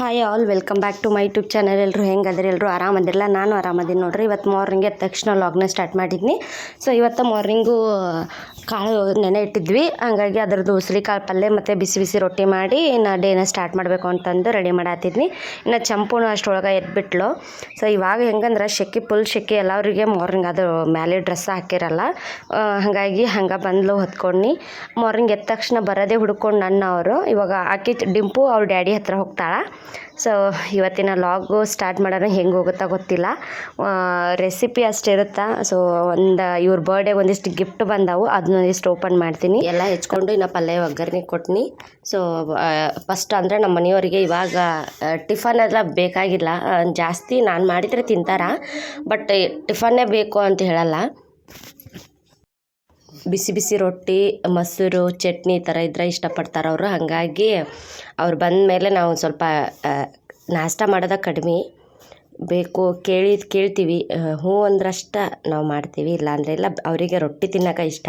Hi all welcome back to my YouTube channel ಎಲ್ಲರೂ ಹೆಂಗದ್ರಿ? ಎಲ್ಲರೂ ಆರಾಮದಿರಲ್ಲ? ನಾನು ಆರಾಮದೀನಿ ನೋಡ್ರಿ. ಇವತ್ತು ಮಾರ್ನಿಂಗ್ ಎದ್ದ ತಕ್ಷಣ ಲಾಗ್ನ ಸ್ಟಾರ್ಟ್ ಮಾಡಿದ್ನಿ. ಸೊ ಇವತ್ತು ಮಾರ್ನಿಂಗು ಕಾಳು ನೆನೆ ಇಟ್ಟಿದ್ವಿ. ಹಂಗಾಗಿ ಅದ್ರದ್ದು ಉಸಿರಿ ಕಾಳು ಪಲ್ಯ ಮತ್ತು ಬಿಸಿ ಬಿಸಿ ರೊಟ್ಟಿ ಮಾಡಿ ನಾ ಡೇನ ಸ್ಟಾರ್ಟ್ ಮಾಡಬೇಕು ಅಂತಂದು ರೆಡಿ ಮಾಡತ್ತಿದ್ನಿ ಇನ್ನು ಚಂಪುನು ಅಷ್ಟರೊಳಗೆ ಎದ್ಬಿಟ್ಲು. ಸೊ ಇವಾಗ ಹೆಂಗಂದ್ರೆ ಶೆಕೆ ಫುಲ್ ಶೆಕೆ ಎಲ್ಲರಿಗೆ ಮಾರ್ನಿಂಗ್ ಅದು ಮ್ಯಾಲೆ ಡ್ರೆಸ್ ಹಾಕಿರಲ್ಲ. ಹಾಗಾಗಿ ಹಂಗೆ ಬಂದ್ಲು ಹೊತ್ಕೊಂಡು ಮಾರ್ನಿಂಗ್ ಎದ್ದ ತಕ್ಷಣ ಬರೋದೇ ಹುಡ್ಕೊಂಡು ನನ್ನ ಅವರು ಇವಾಗ ಆಕಿ ಡಿಂಪು ಅವ್ರ ಡ್ಯಾಡಿ ಹತ್ರ ಹೋಗ್ತಾಳೆ. ಸೊ ಇವತ್ತಿನ ಲಾಗು ಸ್ಟಾರ್ಟ್ ಮಾಡೋಣ, ಹೆಂಗೆ ಹೋಗುತ್ತಾ ಗೊತ್ತಿಲ್ಲ. ರೆಸಿಪಿ ಅಷ್ಟೇ ಇರುತ್ತಾ? ಸೊ ಒಂದು, ಇವ್ರ ಬರ್ಡೇಗೆ ಒಂದಿಷ್ಟು ಗಿಫ್ಟ್ ಬಂದವು ಅದನ್ನೊಂದಿಷ್ಟು ಓಪನ್ ಮಾಡ್ತೀನಿ. ಎಲ್ಲ ಹೆಚ್ಕೊಂಡು ಇನ್ನು ಪಲ್ಯ ಒಗ್ಗರಣೆ ಕೊಟ್ನಿ. ಸೊ ಫಸ್ಟ್ ಅಂದರೆ ನಮ್ಮ ಮನೆಯವರಿಗೆ ಇವಾಗ ಟಿಫನ್ ಎಲ್ಲ ಬೇಕಾಗಿಲ್ಲ. ಜಾಸ್ತಿ ನಾನು ಮಾಡಿದರೆ ತಿಂತಾರ? ಬಟ್ ಟಿಫನ್ನೇ ಬೇಕು ಅಂತ ಹೇಳಲ್ಲ. ಬಿಸಿ ಬಿಸಿ ರೊಟ್ಟಿ ಮೊಸರು ಚಟ್ನಿ ಈ ಥರ ಇದ್ರೆ ಇಷ್ಟಪಡ್ತಾರೆ ಅವರು. ಹಾಗಾಗಿ ಅವ್ರು ಬಂದ ಮೇಲೆ ನಾವು ಸ್ವಲ್ಪ ನಾಷ್ಟ ಮಾಡೋದ ಕಡಿಮೆ. ಬೇಕು ಕೇಳಿ ಕೇಳ್ತೀವಿ. ಹೂ ಹ್ಞೂ ಅಂದ್ರಷ್ಟ ನಾವು ಮಾಡ್ತೀವಿ. ಇಲ್ಲ ಅಂದರೆ ಇಲ್ಲ ಅವರಿಗೆ ರೊಟ್ಟಿ ತಿನ್ನೋಕೆ ಇಷ್ಟ.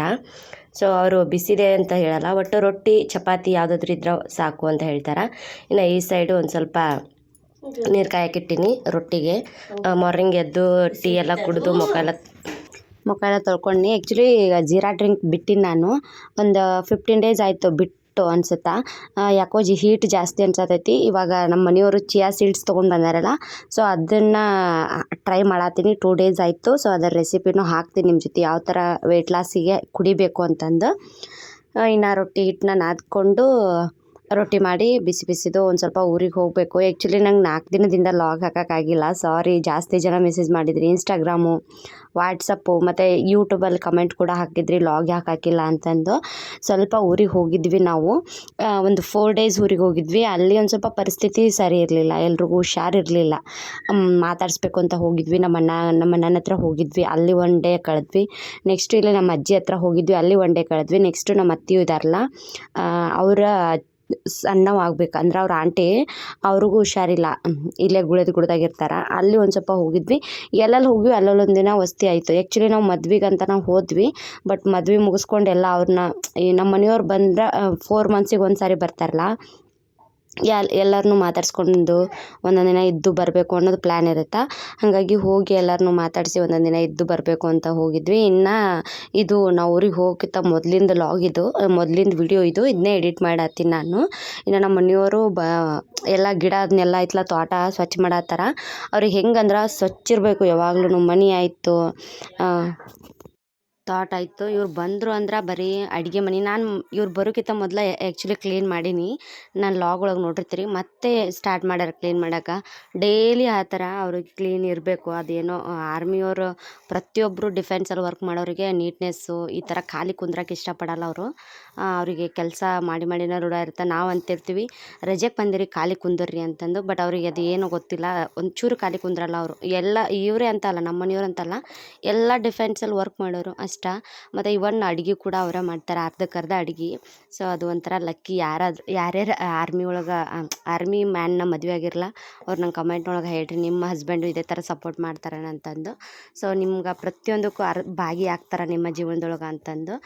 ಸೊ ಅವರು ಬಿಸಿದೆ ಅಂತ ಹೇಳಲ್ಲ ಒಟ್ಟು ರೊಟ್ಟಿ ಚಪಾತಿ ಯಾವುದಾದ್ರೂ ಇದ್ರೆ ಸಾಕು ಅಂತ ಹೇಳ್ತಾರೆ. ಇನ್ನು ಈ ಸೈಡು ಒಂದು ಸ್ವಲ್ಪ ನೀರು ಕಾಯಕ್ಕಿಟ್ಟಿನಿ ರೊಟ್ಟಿಗೆ. ಮಾರ್ನಿಂಗ್ ಎದ್ದು ಟೀ ಎಲ್ಲ ಕುಡಿದು ಮುಖ ಎಲ್ಲ ಮುಖ ಎಲ್ಲ ತೊಳ್ಕೊಂಡು ಆ್ಯಕ್ಚುಲಿ ಜೀರಾ ಡ್ರಿಂಕ್ ಬಿಟ್ಟಿನಿ ನಾನು. ಒಂದು ಫಿಫ್ಟೀನ್ ಡೇಸ್ ಆಯಿತು ಬಿಟ್ಟು ಅನ್ಸುತ್ತಾ. ಯಾಕೋ ಜಿ ಹೀಟ್ ಜಾಸ್ತಿ ಅನ್ಸತೈತಿ. ಇವಾಗ ನಮ್ಮ ಮನೆಯವರು ಚಿಯಾ ಸೀಡ್ಸ್ ತೊಗೊಂಡು ಬಂದಾರಲ್ಲ ಸೊ ಅದನ್ನು ಟ್ರೈ ಮಾಡತ್ತೀನಿ ಟೂ ಡೇಸ್ ಆಯಿತು ಸೊ ಅದರ ರೆಸಿಪಿನೂ ಹಾಕ್ತೀನಿ ನಿಮ್ಮ ಜೊತೆ. ಯಾವ ಥರ ವೆಯ್ಟ್ ಲಾಸಿಗೆ ಕುಡಿಬೇಕು ಅಂತಂದು. ಇನ್ನು ರೊಟ್ಟಿ ಹಿಟ್ಟನ್ನ ನಾದ್ಕೊಂಡು ರೊಟ್ಟಿ ಮಾಡಿ ಬಿಸಿ ಬಿಸಿದು ಒಂದು ಸ್ವಲ್ಪ ಊರಿಗೆ ಹೋಗಬೇಕು. ಆ್ಯಕ್ಚುಲಿ ನಂಗೆ ನಾಲ್ಕು ದಿನದಿಂದ ಲಾಗ್ ಹಾಕೋಕ್ಕಾಗಿಲ್ಲ. ಸಾರಿ ಜಾಸ್ತಿ ಜನ ಮೆಸೇಜ್ ಮಾಡಿದ್ರಿ. ಇನ್ಸ್ಟಾಗ್ರಾಮು ವಾಟ್ಸಪ್ಪು ಮತ್ತು ಯೂಟ್ಯೂಬಲ್ಲಿ ಕಮೆಂಟ್ ಕೂಡ ಹಾಕಿದ್ರಿ. ಲಾಗ್ ಯಾಕೆ ಹಾಕಿಲ್ಲ ಅಂತಂದು. ಸ್ವಲ್ಪ ಊರಿಗೆ ಹೋಗಿದ್ವಿ ನಾವು. ಒಂದು ಫೋರ್ ಡೇಸ್ ಊರಿಗೆ ಹೋಗಿದ್ವಿ. ಅಲ್ಲಿ ಒಂದು ಸ್ವಲ್ಪ ಪರಿಸ್ಥಿತಿ ಸರಿ ಇರಲಿಲ್ಲ. ಎಲ್ರಿಗೂ ಹುಷಾರಿರಲಿಲ್ಲ ಮಾತಾಡಿಸ್ಬೇಕು ಅಂತ ಹೋಗಿದ್ವಿ. ನಮ್ಮ ಅಣ್ಣ, ನಮ್ಮ ಅಣ್ಣನ ಹತ್ರ ಹೋಗಿದ್ವಿ. ಅಲ್ಲಿ ಒನ್ ಡೇ ಕಳೆದ್ವಿ. ನೆಕ್ಸ್ಟ್ ಇಲ್ಲಿ ನಮ್ಮ ಅಜ್ಜಿ ಹತ್ರ ಹೋಗಿದ್ವಿ. ಅಲ್ಲಿ ಒನ್ ಡೇ ಕಳೆದ್ವಿ. ನೆಕ್ಸ್ಟು ನಮ್ಮ ಅತ್ತಿ ಇದಾರಲ್ಲ ಅವರ ಸಣ್ಣವು ಆಗ್ಬೇಕು ಅಂದ್ರೆ ಅವ್ರ ಆಂಟಿ ಅವ್ರಿಗೂ ಹುಷಾರಿಲ್ಲ. ಇಲ್ಲೇ ಗುಳೆದು ಗುಡ್ದಾಗಿರ್ತಾರೆ ಅಲ್ಲಿ ಒಂದು ಸ್ವಲ್ಪ ಹೋಗಿದ್ವಿ. ಎಲ್ಲೆಲ್ಲಿ ಹೋಗಿವಿ ಅಲ್ಲೊಂದು ದಿನ ವಸ್ತಿ ಆಯಿತು. ಆ್ಯಕ್ಚುಲಿ ನಾವು ಮದ್ವೆಗೆ ನಾವು ಹೋದ್ವಿ. ಬಟ್ ಮದ್ವೆ ಮುಗಿಸ್ಕೊಂಡು ಎಲ್ಲ ಅವ್ರನ್ನ ಈ ನಮ್ಮ ಮನೆಯವ್ರು ಬಂದ್ರೆ ಫೋರ್ ಮಂತ್ಸಿಗೆ ಒಂದು ಸಾರಿ ಬರ್ತಾರಲ್ಲ. ಎಲ್ ಎಲ್ಲರನ್ನೂ ಮಾತಾಡ್ಸ್ಕೊಂಡು ಒಂದೊಂದು ದಿನ ಇದ್ದು ಬರಬೇಕು ಅನ್ನೋದು ಪ್ಲ್ಯಾನ್ ಇರುತ್ತೆ? ಹಾಗಾಗಿ ಹೋಗಿ ಎಲ್ಲರನ್ನೂ ಮಾತಾಡಿಸಿ ಒಂದೊಂದು ದಿನ ಇದ್ದು ಬರಬೇಕು ಅಂತ ಹೋಗಿದ್ವಿ. ಇನ್ನು ಇದು ನಾವು ಊರಿಗೆ ಹೋಗಿತ್ತ ಮೊದಲಿಂದ ಲಾಗ್ ಇದು, ಮೊದಲಿಂದ ವಿಡಿಯೋ ಇದು ಇದನ್ನೇ ಎಡಿಟ್ ಮಾಡತ್ತೀನಿ ನಾನು. ಇನ್ನು ನಮ್ಮ ಮನೆಯವರು ಬ, ಎಲ್ಲ ಗಿಡ ಅದನ್ನೆಲ್ಲ ಐತ್ಲ ತೋಟ ಸ್ವಚ್ಛ ಮಾಡತ್ತಾರ. ಅವ್ರಿಗೆ ಹೆಂಗಂದ್ರೆ ಸ್ವಚ್ಛ ಇರಬೇಕು ಯಾವಾಗ್ಲೂ ಮನೆ ಆಯಿತು ತೋಟ ಆಯಿತು. ಇವ್ರು ಬಂದರು ಅಂದ್ರೆ ಬರೀ ಅಡುಗೆ ಮನೆ. ನಾನು ಇವ್ರು ಬರೋಕ್ಕಿಂತ ಮೊದಲು ಆ್ಯಕ್ಚುಲಿ ಕ್ಲೀನ್ ಮಾಡೀನಿ. ನಾನು ಲಾಗ್ ಒಳಗೆ ನೋಡಿರ್ತೀರಿ. ಮತ್ತೆ ಸ್ಟಾರ್ಟ್ ಮಾಡ್ಯಾರ ಕ್ಲೀನ್ ಮಾಡೋಕೆ. ಡೈಲಿ ಆ ಥರ ಅವ್ರಿಗೆ ಕ್ಲೀನ್ ಇರಬೇಕು. ಅದೇನೋ ಆರ್ಮಿಯವರು ಪ್ರತಿಯೊಬ್ಬರು ಡಿಫೆನ್ಸಲ್ಲಿ ವರ್ಕ್ ಮಾಡೋರಿಗೆ ನೀಟ್ನೆಸ್ಸು ಈ ಥರ ಖಾಲಿ ಕುಂದ್ರಕ್ಕೆ ಇಷ್ಟಪಡಲ್ಲ ಅವರು. ಅವರಿಗೆ ಕೆಲಸ ಮಾಡಿ ಮಾಡಿನ ರೂಢ ಇರುತ್ತೆ. ನಾವು ಅಂತಿರ್ತೀವಿ, ರಜೆಗೆ ಬಂದಿರಿ, ಖಾಲಿ ಕುಂದರ್ರಿ ಅಂತಂದು. ಬಟ್ ಅವ್ರಿಗೆ ಅದು ಏನೋ ಗೊತ್ತಿಲ್ಲ. ಒಂಚೂರು ಖಾಲಿ ಕುಂದ್ರಲ್ಲ ಅವರು. ಎಲ್ಲ, ಇವರೇ ಅಂತಲ್ಲ ನಮ್ಮ ಮನೆಯವ್ರು ಅಂತಲ್ಲ. ಎಲ್ಲ ಡಿಫೆನ್ಸಲ್ಲಿ ವರ್ಕ್ ಮಾಡೋರು ಅಷ್ಟ. ಮತ್ತು ಇವನ್ ಅಡ್ಗೆ ಕೂಡ ಅವರೇ ಮಾಡ್ತಾರೆ, ಅರ್ಧಕ್ಕರ್ಧ ಅಡ್ಗೆ. ಸೊ ಅದು ಒಂಥರ ಲಕ್ಕಿ ಯಾರಾದ್ರೂ, ಯಾರ್ಯಾರು ಆರ್ಮಿ ಒಳಗೆ ಆರ್ಮಿ ಮ್ಯಾನ್ನ ಮದುವೆ ಆಗಿರಲ್ಲ ಅವ್ರು ನಂಗೆ ಕಮೆಂಟ್ ಒಳಗೆ ಹೇಳ್ರಿ. ನಿಮ್ಮ ಹಸ್ಬೆಂಡು ಇದೇ ಥರ ಸಪೋರ್ಟ್ ಮಾಡ್ತಾರೆ ಅಂತಂದು. ಸೊ ನಿಮ್ಗೆ ಪ್ರತಿಯೊಂದಕ್ಕೂ ಅರ್, ಭಾಗಿ ಆಗ್ತಾರೆ ನಿಮ್ಮ ಜೀವನದೊಳಗೆ ಅಂತಂದು.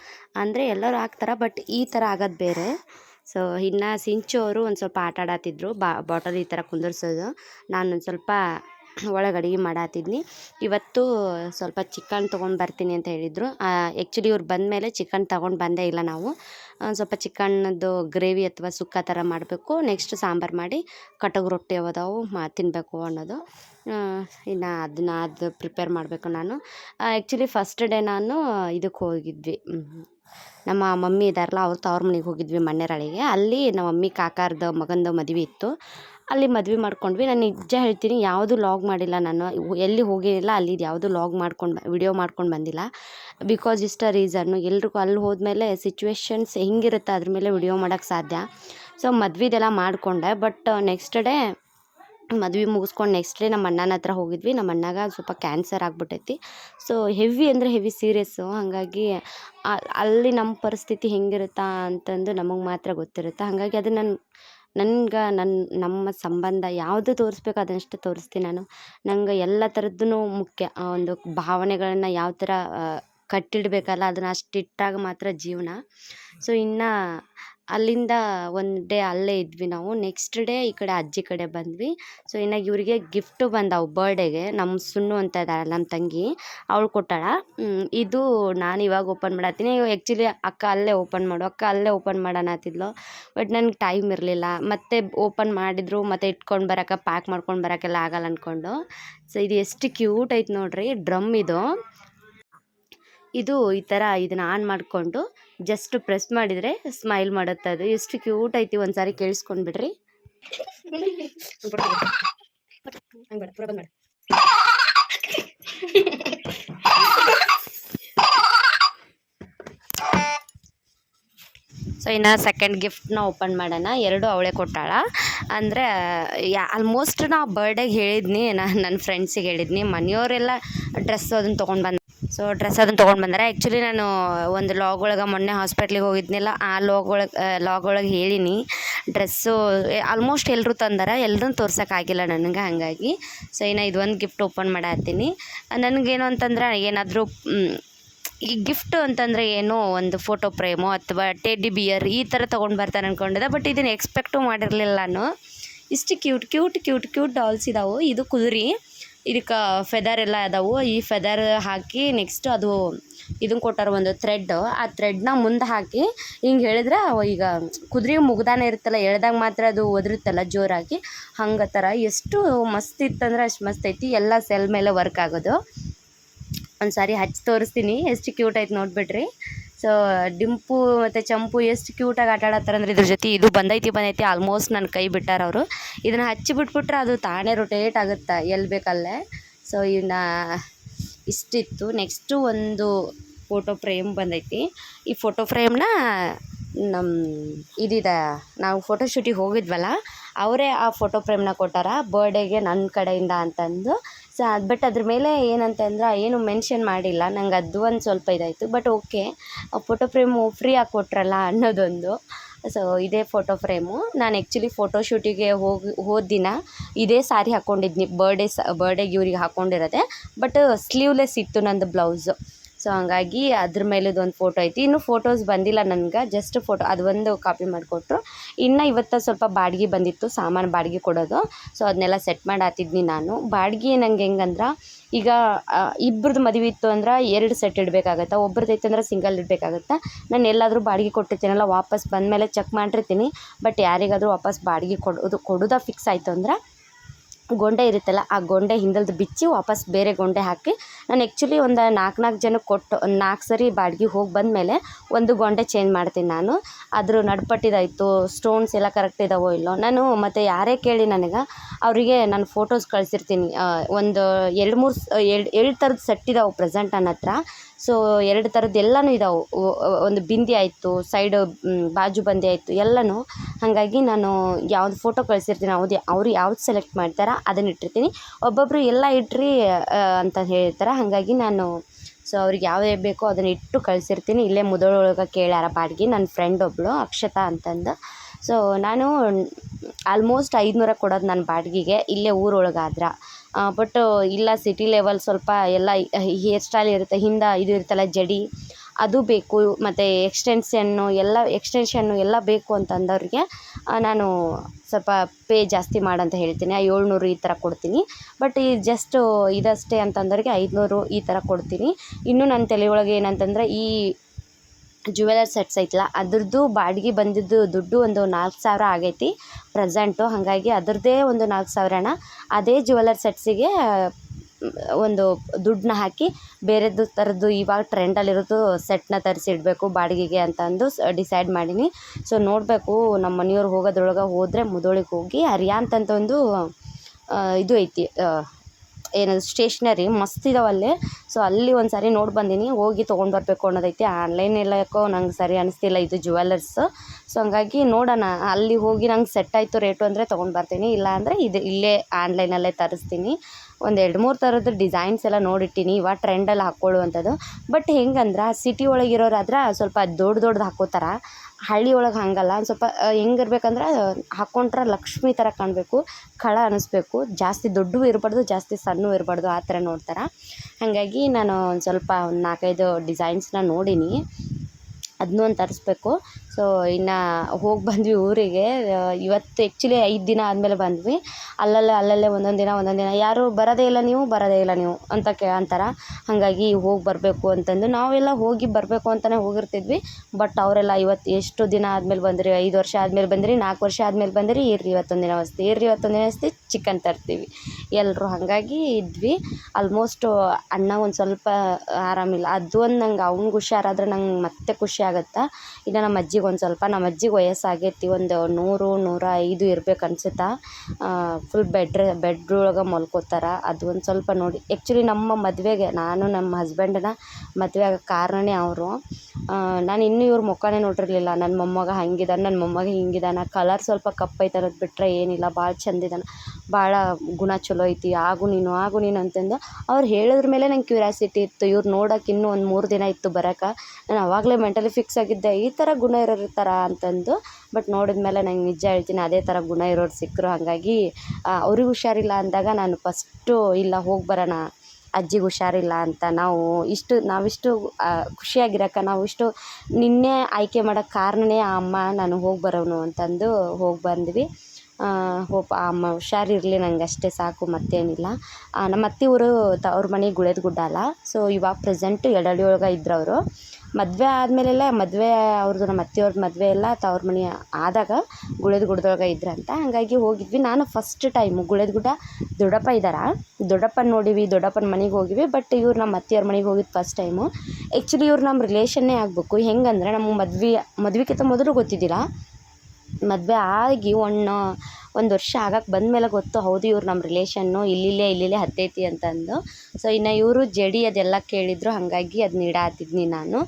ಅಂದರೆ ಎಲ್ಲರೂ ಆಗ್ತಾರೆ ಬಟ್ ಈ ಥರ ಆಗೋದು ಬೇರೆ. ಸೊ ಇನ್ನು ಸಿಂಚು ಅವರು ಒಂದು ಸ್ವಲ್ಪ ಆಟ ಆಡತ್ತಿದ್ರು ಬಾಟಲ್ ಈ ಥರ ಕುಂದರ್ಸೋದು. ನಾನು ಒಂದು ಸ್ವಲ್ಪ ಒಳಗೆ ಅಡುಗೆ ಮಾಡತ್ತಿದ್ನಿ ಇವತ್ತು ಸ್ವಲ್ಪ ಚಿಕನ್ ತೊಗೊಂಡು ಬರ್ತೀನಿ ಅಂತ ಹೇಳಿದರು. ಆ್ಯಕ್ಚುಲಿ ಇವ್ರು ಬಂದಮೇಲೆ ಚಿಕನ್ ತಗೊಂಡು ಬಂದೇ ಇಲ್ಲ ನಾವು. ಸ್ವಲ್ಪ ಚಿಕನ್ನದ್ದು ಗ್ರೇವಿ ಅಥವಾ ಸುಕ್ಕ ಥರ ಮಾಡಬೇಕು. ನೆಕ್ಸ್ಟ್ ಸಾಂಬಾರು ಮಾಡಿ ಕಟಗ್ ರೊಟ್ಟಿ ಅವದಾವು ಮಾ ತಿನ್ನಬೇಕು ಅನ್ನೋದು. ಇನ್ನು ಅದನ್ನ ಅದು ಪ್ರಿಪೇರ್ ಮಾಡಬೇಕು ನಾನು. ಆ್ಯಕ್ಚುಲಿ ಫಸ್ಟ್ ಡೇ ನಾನು ಇದಕ್ಕೆ ಹೋಗಿದ್ವಿ. ನಮ್ಮ ಮಮ್ಮಿ ಇದಾರಲ್ಲ, ಅವ್ರ ತವ್ರ ಮನೆಗೆ ಹೋಗಿದ್ವಿ ಮಣ್ಣೆರಳಿಗೆ. ಅಲ್ಲಿ ನಮ್ಮ ಮಮ್ಮಿ ಕಾಕಾರ್ದು ಮಗಂದು ಮದುವೆ ಇತ್ತು. ಅಲ್ಲಿ ಮದ್ವೆ ಮಾಡ್ಕೊಂಡ್ವಿ. ನಾನು ನಿಜ ಹೇಳ್ತೀನಿ, ಯಾವುದು ಲಾಗ್ ಮಾಡಿಲ್ಲ ನಾನು. ಎಲ್ಲಿ ಹೋಗಿಲ್ಲ ಅಲ್ಲಿ ಯಾವುದು ಲಾಗ್ ಮಾಡ್ಕೊಂಡು ವಿಡಿಯೋ ಮಾಡ್ಕೊಂಡು ಬಂದಿಲ್ಲ. ಬಿಕಾಸ್ ಇಷ್ಟ ರೀಸನ್ನು ಎಲ್ರಿಗೂ ಅಲ್ಲಿ ಹೋದ್ಮೇಲೆ ಸಿಚುವೇಶನ್ಸ್ ಹೆಂಗಿರುತ್ತೆ ಅದ್ರ ಮೇಲೆ ವಿಡಿಯೋ ಮಾಡೋಕ್ಕೆ ಸಾಧ್ಯ. ಸೊ ಮದ್ವೆದೆಲ್ಲ ಮಾಡಿಕೊಂಡೆ ಬಟ್ ನೆಕ್ಸ್ಟ್ ಡೇ ಮದ್ವೆ ಮುಗಿಸ್ಕೊಂಡು ನೆಕ್ಸ್ಟ್ ಡೇ ನಮ್ಮ ಅಣ್ಣನ ಹತ್ರ ಹೋಗಿದ್ವಿ. ನಮ್ಮ ಅಣ್ಣಗೆ ಸ್ವಲ್ಪ ಕ್ಯಾನ್ಸರ್ ಆಗಿಬಿಟ್ಟೈತಿ. ಸೊ ಹೆವಿ ಅಂದರೆ ಹೆವಿ ಸೀರಿಯಸ್ಸು ಹಾಗಾಗಿ ಅಲ್ಲಿ ನಮ್ಮ ಪರಿಸ್ಥಿತಿ ಹೆಂಗಿರುತ್ತಾ ಅಂತಂದು ನಮಗೆ ಮಾತ್ರ ಗೊತ್ತಿರುತ್ತೆ. ಹಾಗಾಗಿ ಅದು ನನ್ನ ನನ್ಗೆ ನನ್ನ ನಮ್ಮ ಸಂಬಂಧ ಯಾವುದು ತೋರಿಸ್ಬೇಕು ಅದನ್ನಷ್ಟು ತೋರಿಸ್ತೀನಿ ನಾನು. ನಂಗೆ ಎಲ್ಲ ಥರದ್ದೂ ಮುಖ್ಯ. ಆ ಒಂದು ಭಾವನೆಗಳನ್ನು ಯಾವ ಥರ ಕಟ್ಟಿಡಬೇಕಲ್ಲ, ಅದನ್ನು ಅಷ್ಟಿಟ್ಟಾಗ ಮಾತ್ರ ಜೀವನ. ಸೊ ಇನ್ನು ಅಲ್ಲಿಂದ ಒಂದು ಡೇ ಅಲ್ಲೇ ಇದ್ವಿ ನಾವು. ನೆಕ್ಸ್ಟ್ ಡೇ ಈ ಕಡೆ ಅಜ್ಜಿ ಕಡೆ ಬಂದ್ವಿ. ಸೊ ಇನ್ನು ಇವರಿಗೆ ಗಿಫ್ಟು ಬಂದವು ಬರ್ಡೇಗೆ ನಮ್ಮ ಸುಣ್ಣು ಅಂತ ಇದ್ದಾಳೆ ನಮ್ಮ ತಂಗಿ. ಅವಳು ಕೊಟ್ಟಾಳ. ಇದು ನಾನು ಇವಾಗ ಓಪನ್ ಮಾಡತ್ತೀನಿ. ಆ್ಯಕ್ಚುಲಿ ಅಕ್ಕ ಅಲ್ಲೇ ಓಪನ್ ಮಾಡು. ಅಕ್ಕ ಅಲ್ಲೇ ಓಪನ್ ಮಾಡೋಣ ಅಂತಿದ್ಲು. ಬಟ್ ನನಗೆ ಟೈಮ್ ಇರಲಿಲ್ಲ. ಮತ್ತೆ ಓಪನ್ ಮಾಡಿದ್ರು, ಮತ್ತೆ ಇಟ್ಕೊಂಡು ಬರೋಕೆ ಪ್ಯಾಕ್ ಮಾಡ್ಕೊಂಡು ಬರೋಕ್ಕೆಲ್ಲ ಆಗಲ್ಲ ಅಂದ್ಕೊಂಡು ಸೊ ಇದು ಎಷ್ಟು ಕ್ಯೂಟ್ ಐತೆ ನೋಡ್ರಿ. ಡ್ರಮ್ ಇದು. ಇದು ಈ ಥರ ಇದನ್ನ ಆನ್ ಮಾಡಿಕೊಂಡು ಜಸ್ಟ್ ಪ್ರೆಸ್ ಮಾಡಿದರೆ ಸ್ಮೈಲ್ ಮಾಡುತ್ತೆ ಅದು. ಎಷ್ಟು ಕ್ಯೂಟ್ ಐತಿ ಒಂದ್ಸಾರಿ ಕೇಳಿಸ್ಕೊಂಡ್ಬಿಡ್ರಿ ಸೊ ಇನ್ನು ಸೆಕೆಂಡ್ ಗಿಫ್ಟ್ನ ಓಪನ್ ಮಾಡೋಣ. ಎರಡು ಅವಳೆ ಕೊಟ್ಟಾಳ. ಅಂದರೆ, ಯಾ ಆಲ್ಮೋಸ್ಟ್ ನಾ ಬರ್ಡೇಗೆ ಹೇಳಿದ್ನಿ ನಾನು ನನ್ನ ಫ್ರೆಂಡ್ಸಿಗೆ ಹೇಳಿದ್ನಿ. ಮನೆಯವರೆಲ್ಲ ಡ್ರೆಸ್ ಅದನ್ನು ತೊಗೊಂಡು ಬಂದ ಸೊ ಡ್ರೆಸ್ ಅದನ್ನು ತೊಗೊಂಡು ಬಂದಾರೆ. ಆ್ಯಕ್ಚುಲಿ ನಾನು ಒಂದು ಲಾಗ್ ಒಳಗೆ ಮೊನ್ನೆ ಹಾಸ್ಪಿಟ್ಲಿಗೆ ಹೋಗಿದ್ನಿಲ್ಲ, ಆ ಲಾಗ್ ಒಳಗೆ ಲಾಗ್ ಒಳಗೆ ಹೇಳಿನಿ. ಡ್ರೆಸ್ಸು ಆಲ್ಮೋಸ್ಟ್ ಎಲ್ಲರೂ ತಂದಾರ ಎಲ್ಲರೂ ತೋರ್ಸೋಕ್ಕಾಗಿಲ್ಲ ನನಗೆ, ಹಾಗಾಗಿ. ಸೊ ಇನ್ನು ಇದೊಂದು ಗಿಫ್ಟ್ ಓಪನ್ ಮಾಡತ್ತೀನಿ ನನಗೇನು ಅಂತಂದ್ರೆ, ಏನಾದರೂ ಈ ಗಿಫ್ಟ್ ಅಂತಂದರೆ ಏನೋ ಒಂದು ಫೋಟೋ ಫ್ರೇಮು ಅಥವಾ ಟೆಡ್ಡಿ ಬಿಯರ್ ಈ ಥರ ತೊಗೊಂಡು ಬರ್ತಾನೆ ಅಂದ್ಕೊಂಡಿದ್ದೆ ಬಟ್ ಇದನ್ನು ಎಕ್ಸ್ಪೆಕ್ಟು ಮಾಡಿರಲಿಲ್ಲ ನಾನು. ಇಷ್ಟು cute cute cute cute dolls ಇದಾವೆ. ಇದು ಕುದುರೆ. ಇದಕ್ಕೆ ಫೆದರ್ ಎಲ್ಲ ಅದಾವು. ಈ ಫೆದರ್ ಹಾಕಿ ನೆಕ್ಸ್ಟ್ ಅದು ಇದನ್ನು ಕೊಟ್ಟಾರ ಒಂದು ಥ್ರೆಡ್ ಆ ಥ್ರೆಡ್ನ ಮುಂದೆ ಹಾಕಿ ಹಿಂಗೆ ಹೇಳಿದ್ರೆ ಈಗ ಕುದುರೆ ಮುಗ್ದಾನೆ ಇರುತ್ತಲ್ಲ, ಎಳ್ದಾಗ ಮಾತ್ರ ಅದು ಒದರುತ್ತಲ್ಲ ಜೋರಾಗಿ. ಹಂಗೆ ಥರ ಎಷ್ಟು ಮಸ್ತ್ ಇತ್ತಂದ್ರೆ ಅಷ್ಟು ಮಸ್ತ್ ಐತಿ. ಎಲ್ಲ ಸೆಲ್ ಮೇಲೆ ವರ್ಕ್ ಆಗೋದು. ಒಂದು ಸಾರಿ ಹಚ್ಚಿ ತೋರಿಸ್ತೀನಿ. ಎಷ್ಟು ಕ್ಯೂಟ್ ಐತೆ ನೋಡಿಬಿಡ್ರಿ. ಸೊ ಡಿಂಪು ಮತ್ತು ಚಂಪು ಎಷ್ಟು ಕ್ಯೂಟಾಗಿ ಆಟ ಆಡತ್ತಾರೆ ಅಂದರೆ ಇದ್ರ ಜೊತೆ ಇದು ಬಂದೈತಿ ಬಂದೈತಿ ಆಲ್ಮೋಸ್ಟ್ ನನ್ನ ಕೈ ಬಿಟ್ಟಾರ ಅವರು. ಇದನ್ನು ಹಚ್ಚಿ ಬಿಟ್ಬಿಟ್ರೆ ಅದು ತಾನೇ ರೊಟೇಟ್ ಆಗುತ್ತೆ ಎಲ್ಲಿ ಬೇಕಲ್ಲೇ? ಸೊ ಇವನ್ನ ಇಷ್ಟಿತ್ತು. ನೆಕ್ಸ್ಟು ಒಂದು ಫೋಟೋ ಫ್ರೇಮ್ ಬಂದೈತಿ. ಈ ಫೋಟೋ ಫ್ರೇಮ್ನ ನಮ್ಮ ಇದಿದೆ ನಾವು ಫೋಟೋ ಶೂಟಿಗೆ ಹೋಗಿದ್ವಲ್ಲ, ಅವರೇ ಆ ಫೋಟೋ ಫ್ರೇಮ್ನ ಕೊಟ್ಟಾರ. ಬರ್ಡೇಗೆ ನನ್ನ ಕಡೆಯಿಂದ ಅಂತಂದು ಸೊ ಅದು ಬಟ್ ಅದ್ರ ಮೇಲೆ ಏನಂತಂದ್ರೆ ಏನು ಮೆನ್ಷನ್ ಮಾಡಿಲ್ಲ. ನಂಗೆ ಅದು ಒಂದು ಸ್ವಲ್ಪ ಇದಾಯಿತು ಬಟ್ ಓಕೆ ಫೋಟೋ ಫ್ರೇಮು ಆಗಿ ಕೊಟ್ರಲ್ಲ ಅನ್ನೋದೊಂದು. ಸೊ ಇದೇ ಫೋಟೋ ಫ್ರೇಮು ನಾನು ಆ್ಯಕ್ಚುಲಿ ಫೋಟೋ ಶೂಟಿಗೆ ಹೋಗಿ, ಹೋದ ದಿನ ಇದೇ ಸಾರಿ ಹಾಕ್ಕೊಂಡಿದ್ನಿ ಬರ್ಡೇ ಸ ಬರ್ಡೇಗೆ ಇವ್ರಿಗೆ ಹಾಕ್ಕೊಂಡಿರೋದೆ ಬಟ್ ಸ್ಲೀವ್ಲೆಸ್ ಇತ್ತು ನಂದು ಬ್ಲೌಸು ಸೊ ಹಂಗಾಗಿ ಅದ್ರ ಮೇಲಿದ್ದು ಒಂದು ಫೋಟೋ ಐತಿ. ಇನ್ನು ಫೋಟೋಸ್ ಬಂದಿಲ್ಲ ನನ್ಗೆ ಜಸ್ಟ್ ಫೋಟೋ ಅದು ಒಂದು ಕಾಪಿ ಮಾಡಿಕೊಟ್ರು. ಇನ್ನು ಇವತ್ತು ಸ್ವಲ್ಪ ಬಾಡಿಗೆ ಬಂದಿತ್ತು, ಸಾಮಾನು ಬಾಡಿಗೆ ಕೊಡೋದು. ಸೊ ಅದನ್ನೆಲ್ಲ ಸೆಟ್ ಮಾಡಾತಿದ್ನಿ ನಾನು. ಬಾಡಿಗೆ ನಂಗೆ ಹೆಂಗಂದ್ರೆ, ಈಗ ಇಬ್ರದ್ದು ಮದುವೆ ಇತ್ತು ಅಂದ್ರೆ ಎರಡು ಸೆಟ್ ಇಡಬೇಕಾಗತ್ತೆ ಒಬ್ರದ್ದು ಐತೆ ಅಂದ್ರೆ ಸಿಂಗಲ್ ಇಡಬೇಕಾಗತ್ತೆ. ನಾನು ಎಲ್ಲಾದರೂ ಬಾಡಿಗೆ ಕೊಟ್ಟಿರ್ತೀನಲ್ಲ, ವಾಪಸ್ ಬಂದಮೇಲೆ ಚೆಕ್ ಮಾಡಿರ್ತೀನಿ ಬಟ್ ಯಾರಿಗಾದರೂ ವಾಪಸ್ ಬಾಡಿಗೆ ಕೊಡೋದು ಕೊಡೋದ ಫಿಕ್ಸ್ ಆಯಿತು ಅಂದ್ರೆ ಗೊಂಡೆ ಇರುತ್ತಲ್ಲ ಆ ಗೊಂಡೆ ಹಿಂದಲ್ದು ಬಿಚ್ಚಿ ವಾಪಸ್ ಬೇರೆ ಗೊಂಡೆ ಹಾಕಿ ನಾನು ಆ್ಯಕ್ಚುಲಿ ಒಂದು ನಾಲ್ಕು ನಾಲ್ಕು ಜನಕ್ಕೆ ಕೊಟ್ಟು ನಾಲ್ಕು ಸರಿ ಬಾಡಿಗೆ ಹೋಗಿ ಬಂದ ಮೇಲೆ ಒಂದು ಗೊಂಡೆ ಚೇಂಜ್ ಮಾಡ್ತೀನಿ ನಾನು. ಅದ್ರ ನಡ್ಪಟ್ಟಿದಾಯಿತು ಸ್ಟೋನ್ಸ್ ಎಲ್ಲ ಕರೆಕ್ಟ್ ಇದಾವೋ ಇಲ್ಲೋ, ನಾನು ಮತ್ತು ಯಾರೇ ಕೇಳಿ ನನಗೆ ಅವರಿಗೆ ನಾನು ಫೋಟೋಸ್ ಕಳಿಸಿರ್ತೀನಿ. ಒಂದು ಎರಡು ಮೂರು ಎರಡು ಎರಡು ಥರದ ಸೆಟ್ ಇದಾವೆ ಪ್ರೆಸೆಂಟ್ ನನ್ನ ಹತ್ರ. ಸೊ ಎರಡು ಥರದ್ದು ಎಲ್ಲನೂ ಇದಾವೆ. ಒಂದು ಬಿಂದಿ ಆಯಿತು ಸೈಡ್ ಬಾಜು ಬಂದಿ ಆಯಿತು, ಎಲ್ಲನೂ. ಹಾಗಾಗಿ ನಾನು ಯಾವ್ದು ಫೋಟೋ ಕಳಿಸಿರ್ತೀನಿ, ಅವ್ದು ಅವ್ರು ಯಾವ್ದು ಸೆಲೆಕ್ಟ್ ಮಾಡ್ತಾರ ಅದನ್ನು ಇಟ್ಟಿರ್ತೀನಿ. ಒಬ್ಬೊಬ್ಬರು ಎಲ್ಲ ಇಟ್ರಿ ಅಂತ ಹೇಳ್ತಾರೆ. ಹಾಗಾಗಿ ನಾನು ಸೊ ಅವ್ರಿಗೆ ಯಾವ ಬೇಕೋ ಅದನ್ನು ಇಟ್ಟು ಕಳಿಸಿರ್ತೀನಿ. ಇಲ್ಲೇ ಮುದೋಳೊಳಗೆ ಕೇಳ್ಯಾರ ಬಾಡಿಗೆ ನನ್ನ ಫ್ರೆಂಡ್ ಒಬ್ಬಳು ಅಕ್ಷತಾ ಅಂತಂದು. ಸೊ ನಾನು ಆಲ್ಮೋಸ್ಟ್ ಐದುನೂರ ಕೊಡೋದು ನನ್ನ ಬಾಡಿಗೆಗೆ ಇಲ್ಲೇ ಊರೊಳಗಾದ್ರೆ. ಬಟ್ ಇಲ್ಲ ಸಿಟಿ ಲೆವೆಲ್ ಸ್ವಲ್ಪ ಎಲ್ಲ ಹೇರ್ ಸ್ಟೈಲ್ ಇರುತ್ತೆ. ಹಿಂದೆ ಇದು ಇರುತ್ತಲ್ಲ, ಜಡಿ. ಅದು ಬೇಕು. ಮತ್ತು ಎಕ್ಸ್ಟೆನ್ಷನ್ನು ಎಲ್ಲ ಎಕ್ಸ್ಟೆನ್ಷನ್ನು ಎಲ್ಲ ಬೇಕು ಅಂತಂದವ್ರಿಗೆ ನಾನು ಸ್ವಲ್ಪ ಪೇ ಜಾಸ್ತಿ ಮಾಡಂತ ಹೇಳ್ತೀನಿ. ಏಳ್ನೂರು ಈ ಥರ ಕೊಡ್ತೀನಿ. ಬಟ್ ಈ ಜಸ್ಟು ಇದಷ್ಟೇ ಅಂತಂದವ್ರಿಗೆ ಐದುನೂರು ಈ ಥರ ಕೊಡ್ತೀನಿ. ಇನ್ನು ನನ್ನ ತಲೆ ಒಳಗೆ ಏನಂತಂದ್ರೆ ಈ ಜ್ಯುವೆಲರ್ ಸೆಟ್ಸ್ ಐತಲ್ಲ, ಅದ್ರದ್ದು ಬಾಡಿಗೆ ಬಂದಿದ್ದು ದುಡ್ಡು ಒಂದು ನಾಲ್ಕು ಸಾವಿರ ಆಗೈತಿ ಪ್ರೆಸೆಂಟು ಹಾಗಾಗಿ ಅದ್ರದ್ದೇ ಒಂದು ನಾಲ್ಕು ಸಾವಿರನ ಅದೇ ಜ್ಯುವೆಲರ್ ಸೆಟ್ಸಿಗೆ ಒಂದು ದುಡ್ಡನ್ನ ಹಾಕಿ ಬೇರೆದು ಥರದ್ದು ಇವಾಗ ಟ್ರೆಂಡಲ್ಲಿರೋದು ಸೆಟ್ನ ತರಿಸಿಡಬೇಕು ಬಾಡಿಗೆಗೆ ಅಂತಂದು ಸ್ ಡಿಸೈಡ್ ಮಾಡೀನಿ. ಸೊ ನೋಡಬೇಕು ನಮ್ಮ ಮನೆಯವ್ರು ಹೋಗೋದ್ರೊಳಗೆ ಹೋದರೆ ಮುದೋಳಿಗೆ ಹೋಗಿ ಅರಿಯಾಂತ್ ಅಂತ ಒಂದು ಇದು ಐತಿ ಏನದು ಸ್ಟೇಷ್ನರಿ ಮಸ್ತ್ ಇದಾವಲ್ಲೇ ಸೊ ಅಲ್ಲಿ ಒಂದು ಸಾರಿ ನೋಡಿ ಬಂದೀನಿ, ಹೋಗಿ ತೊಗೊಂಡು ಬರಬೇಕು ಅನ್ನೋದೈತಿ. ಆನ್ಲೈನ್ ಎಲ್ಲ ಯಾಕೋ ನಂಗೆ ಸರಿ ಅನಿಸ್ತಿಲ್ಲ ಇದು ಜುವೆಲ್ಲರ್ಸ್ ಸೊ ಹಂಗಾಗಿ ನೋಡೋಣ, ಅಲ್ಲಿ ಹೋಗಿ ನಂಗೆ ಸೆಟ್ ಆಯಿತು ರೇಟು ಅಂದರೆ ತೊಗೊಂಡು ಬರ್ತೀನಿ. ಇಲ್ಲ ಅಂದರೆ ಇದು ಇಲ್ಲೇ ಆನ್ಲೈನಲ್ಲೇ ತರಿಸ್ತೀನಿ. ಒಂದು ಎರಡು ಮೂರು ಥರದ ಡಿಸೈನ್ಸ್ ಎಲ್ಲ ನೋಡಿಟ್ಟೀನಿ. ಇವಾಗ ಟ್ರೆಂಡಲ್ಲಿ ಹಾಕ್ಕೊಳ್ಳುವಂಥದ್ದು ಬಟ್ ಹೆಂಗಂದ್ರೆ ಸಿಟಿ ಒಳಗಿರೋರಾದ್ರೆ ಸ್ವಲ್ಪ ದೊಡ್ಡ ದೊಡ್ಡದು ಹಾಕ್ಕೋತಾರೆ ಹಳ್ಳಿ ಒಳಗೆ ಹಾಗಲ್ಲ. ಒಂದು ಸ್ವಲ್ಪ ಹೆಂಗಿರ್ಬೇಕಂದ್ರೆ ಹಾಕ್ಕೊಂಡ್ರೆ ಲಕ್ಷ್ಮಿ ಥರ ಕಾಣಬೇಕು. ಖಳ ಅನ್ನಿಸ್ಬೇಕು ಜಾಸ್ತಿ ದೊಡ್ಡವು ಇರಬಾರ್ದು, ಜಾಸ್ತಿ ಸಣ್ಣವು ಇರಬಾರ್ದು ಆ ಥರ ನೋಡ್ತಾರೆ. ಹಾಗಾಗಿ ನಾನು ಒಂದು ಸ್ವಲ್ಪ ಒಂದು ನಾಲ್ಕೈದು ಡಿಸೈನ್ಸ್ನ ನೋಡೀನಿ. ಅದನ್ನೂ ಒಂದು ತರಿಸ್ಬೇಕು. ಸೊ ಇನ್ನು ಹೋಗಿ ಬಂದ್ವಿ ಊರಿಗೆ. ಇವತ್ತು ಆ್ಯಕ್ಚುಲಿ ಐದು ದಿನ ಆದಮೇಲೆ ಬಂದ್ವಿ. ಅಲ್ಲಲ್ಲೇ ಅಲ್ಲಲ್ಲೇ ಒಂದೊಂದು ದಿನ ಒಂದೊಂದು ದಿನ. ಯಾರು ಬರೋದೇ ಇಲ್ಲ ನೀವು, ಬರೋದೇ ಇಲ್ಲ ನೀವು ಅಂತ ಕೇ, ಅಂತಾರೆ. ಹಾಗಾಗಿ ಹೋಗಿ ಬರಬೇಕು ಅಂತಂದು. ನಾವೆಲ್ಲ ಹೋಗಿ ಬರಬೇಕು ಅಂತಲೇ ಹೋಗಿರ್ತಿದ್ವಿ. ಬಟ್ ಅವರೆಲ್ಲ ಇವತ್ತು ಎಷ್ಟು ದಿನ ಆದಮೇಲೆ ಬಂದ್ರಿ? ಐದು ವರ್ಷ ಆದಮೇಲೆ ಬಂದ್ರಿ, ನಾಲ್ಕು ವರ್ಷ ಆದಮೇಲೆ ಬಂದ್ರಿ, ಇರ್ರಿ ಇವತ್ತೊಂದು ದಿನ ವಸ್ತಿ. ಇರ್ರಿ ಇವತ್ತೊಂದು ದಿನ ವಸ್ತಿ, ಚಿಕನ್ ತರ್ತೀವಿ. ಎಲ್ಲರೂ ಹಾಗಾಗಿ ಇದ್ವಿ. ಆಲ್ಮೋಸ್ಟು ಅಣ್ಣ ಒಂದು ಸ್ವಲ್ಪ ಆರಾಮಿಲ್ಲ. ಅದು ಒಂದು ನಂಗೆ, ಅವ್ನಿಗೆ ಹುಷಾರಾದ್ರೆ ನಂಗೆ ಮತ್ತೆ ಖುಷಿ ಆಗುತ್ತೆ? ಇನ್ನು ನಮ್ಮ ಅಜ್ಜಿಗೆ ಒಂದು ಸ್ವಲ್ಪ, ನಮ್ಮ ಅಜ್ಜಿಗೆ ವಯಸ್ಸಾಗೈತಿ, ಒಂದು ನೂರು ನೂರ ಐದು ಇರ್ಬೇಕು ಅನ್ಸುತ್ತೆ? ಫುಲ್ ಬೆಡ್ ಬೆಡ್ ಒಳಗೆ ಮಲ್ಕೋತಾರೆ. ಅದು ಒಂದು ಸ್ವಲ್ಪ ನೋಡಿ. ಆ್ಯಕ್ಚುಲಿ ನಮ್ಮ ಮದುವೆಗೆ, ನಾನು ನಮ್ಮ ಹಸ್ಬೆಂಡನ್ನ ಮದುವೆ ಆಗೋ ಕಾರಣನೇ ಅವರು. ನಾನು ಇನ್ನೂ ಇವ್ರ ಮುಖನೇ ನೋಡಿರಲಿಲ್ಲ. ನನ್ನ ಮೊಮ್ಮಗ ಹಂಗಿದಾನೆ ನನ್ನ ಮೊಮ್ಮಗ ಹಿಂಗಿದಾನೆ. ಕಲರ್ ಸ್ವಲ್ಪ ಕಪ್ಪೈತೆ ಅನ್ನೋದು ಬಿಟ್ಟರೆ ಏನಿಲ್ಲ. ಭಾಳ ಚಂದ ಇದಾನೆ ಭಾಳ ಗುಣ ಚಲೋ ಐತಿ. ಆಗು ನೀನು ಆಗು ನೀನು ಅಂತಂದು ಅವ್ರು ಹೇಳಿದ್ರ ಮೇಲೆ ನಂಗೆ ಕ್ಯೂರಿಯಾಸಿಟಿ ಇತ್ತು. ಇವ್ರು ನೋಡೋಕೆ ಇನ್ನೂ ಒಂದು ಮೂರು ದಿನ ಇತ್ತು ಬರೋಕೆ. ನಾನು ಆವಾಗಲೇ ಮೆಂಟಲಿ ಫಿಕ್ಸ್ ಆಗಿದ್ದೆ. ಈ ಥರ ಗುಣ ಇರೋರು ಇರ್ತಾರಾ ಅಂತಂದು ಬಟ್ ನೋಡಿದ ಮೇಲೆ ನಂಗೆ ನಿಜ ಹೇಳ್ತೀನಿ, ಅದೇ ಥರ ಗುಣ ಇರೋರು ಸಿಕ್ಕರು ಹಾಗಾಗಿ ಅವ್ರಿಗೆ ಹುಷಾರಿಲ್ಲ ಅಂದಾಗ ನಾನು ಫಸ್ಟು ಇಲ್ಲ ಹೋಗಿ ಬರೋಣ, ಅಜ್ಜಿಗೆ ಹುಷಾರಿಲ್ಲ ಅಂತ ನಾವು ಇಷ್ಟು, ನಾವಿಷ್ಟು ಖುಷಿಯಾಗಿರಕ್ಕೆ ನಾವು ಇಷ್ಟು ನಿನ್ನೆ ಆಯ್ಕೆ ಮಾಡೋಕ್ಕೆ ಕಾರಣನೇ ಆ ಅಮ್ಮ ನಾನು ಹೋಗಿ ಬರೋನು ಅಂತಂದು ಹೋಗಿ ಬಂದ್ವಿ. ಹೋಪ್ ಆ ಅಮ್ಮ ಹುಷಾರಿರಲಿ ನಂಗೆ ಅಷ್ಟೇ ಸಾಕು, ಮತ್ತೇನಿಲ್ಲ. ನಮ್ಮ ಅತ್ತೆ ಊರು ಅವ್ರ ಮನೆ ಗುಳೇದ ಗುಡ್ಡ ಅಲ್ಲ ಸೊ ಇವಾಗ ಪ್ರೆಸೆಂಟ್ ಎಡಳ್ಳಿ ಒಳಗೆ ಇದ್ರು ಅವರು ಮದುವೆ ಆದಮೇಲೆಲ್ಲ ಮದುವೆ ಅವ್ರದ್ದು ನಮ್ಮ ಅತ್ತೆಯವ್ರದ್ದು ಮದುವೆ ಎಲ್ಲ ತವ್ರ ಮನೆ ಆದಾಗ ಗುಳೇದ ಗುಡ್ದೊಳಗೆ ಇದ್ರಂತ. ಹಾಗಾಗಿ ಹೋಗಿದ್ವಿ. ನಾನು ಫಸ್ಟ್ ಟೈಮು ಗುಳೇದ ಗುಡ್ಡ ದೊಡ್ಡಪ್ಪ ಇದ್ದಾರೆ. ದೊಡ್ಡಪ್ಪನ ನೋಡೀವಿ, ದೊಡ್ಡಪ್ಪನ ಮನೆಗೆ ಹೋಗೀವಿ ಬಟ್ ಇವ್ರು ನಮ್ಮ ಅತ್ತೆಯವ್ರ ಮನೆಗೆ ಹೋಗಿದ್ದು ಫಸ್ಟ್ ಟೈಮು ಆ್ಯಕ್ಚುಲಿ ಇವ್ರು ನಮ್ಮ ರಿಲೇಷನ್ನೇ ಆಗಬೇಕು. ಹೆಂಗಂದ್ರೆ ನಮ್ಗೆ ಮದ್ವೆ ಮದ್ವೆಗಿಂತ ಮೊದಲು ಗೊತ್ತಿದ್ದಿಲ್ಲ. ಮದುವೆ ಆಗಿ ಒನ್ ಒಂದು ವರ್ಷ ಆಗಕ್ಕೆ ಬಂದಮೇಲೆ ಗೊತ್ತು, ಹೌದು ಇವ್ರು ನಮ್ಮ ರಿಲೇಷನ್ನು ಇಲ್ಲಿಲ್ಲೇ ಇಲ್ಲಿಲ್ಲೇ ಹತ್ತೈತಿ ಅಂತಂದು. ಸೊ ಇನ್ನು ಇವರು ಜಡಿ ಅದೆಲ್ಲ ಕೇಳಿದ್ರು, ಹಾಗಾಗಿ ಅದು ನೀಡಾತಿದ್ನಿ ನಾನು.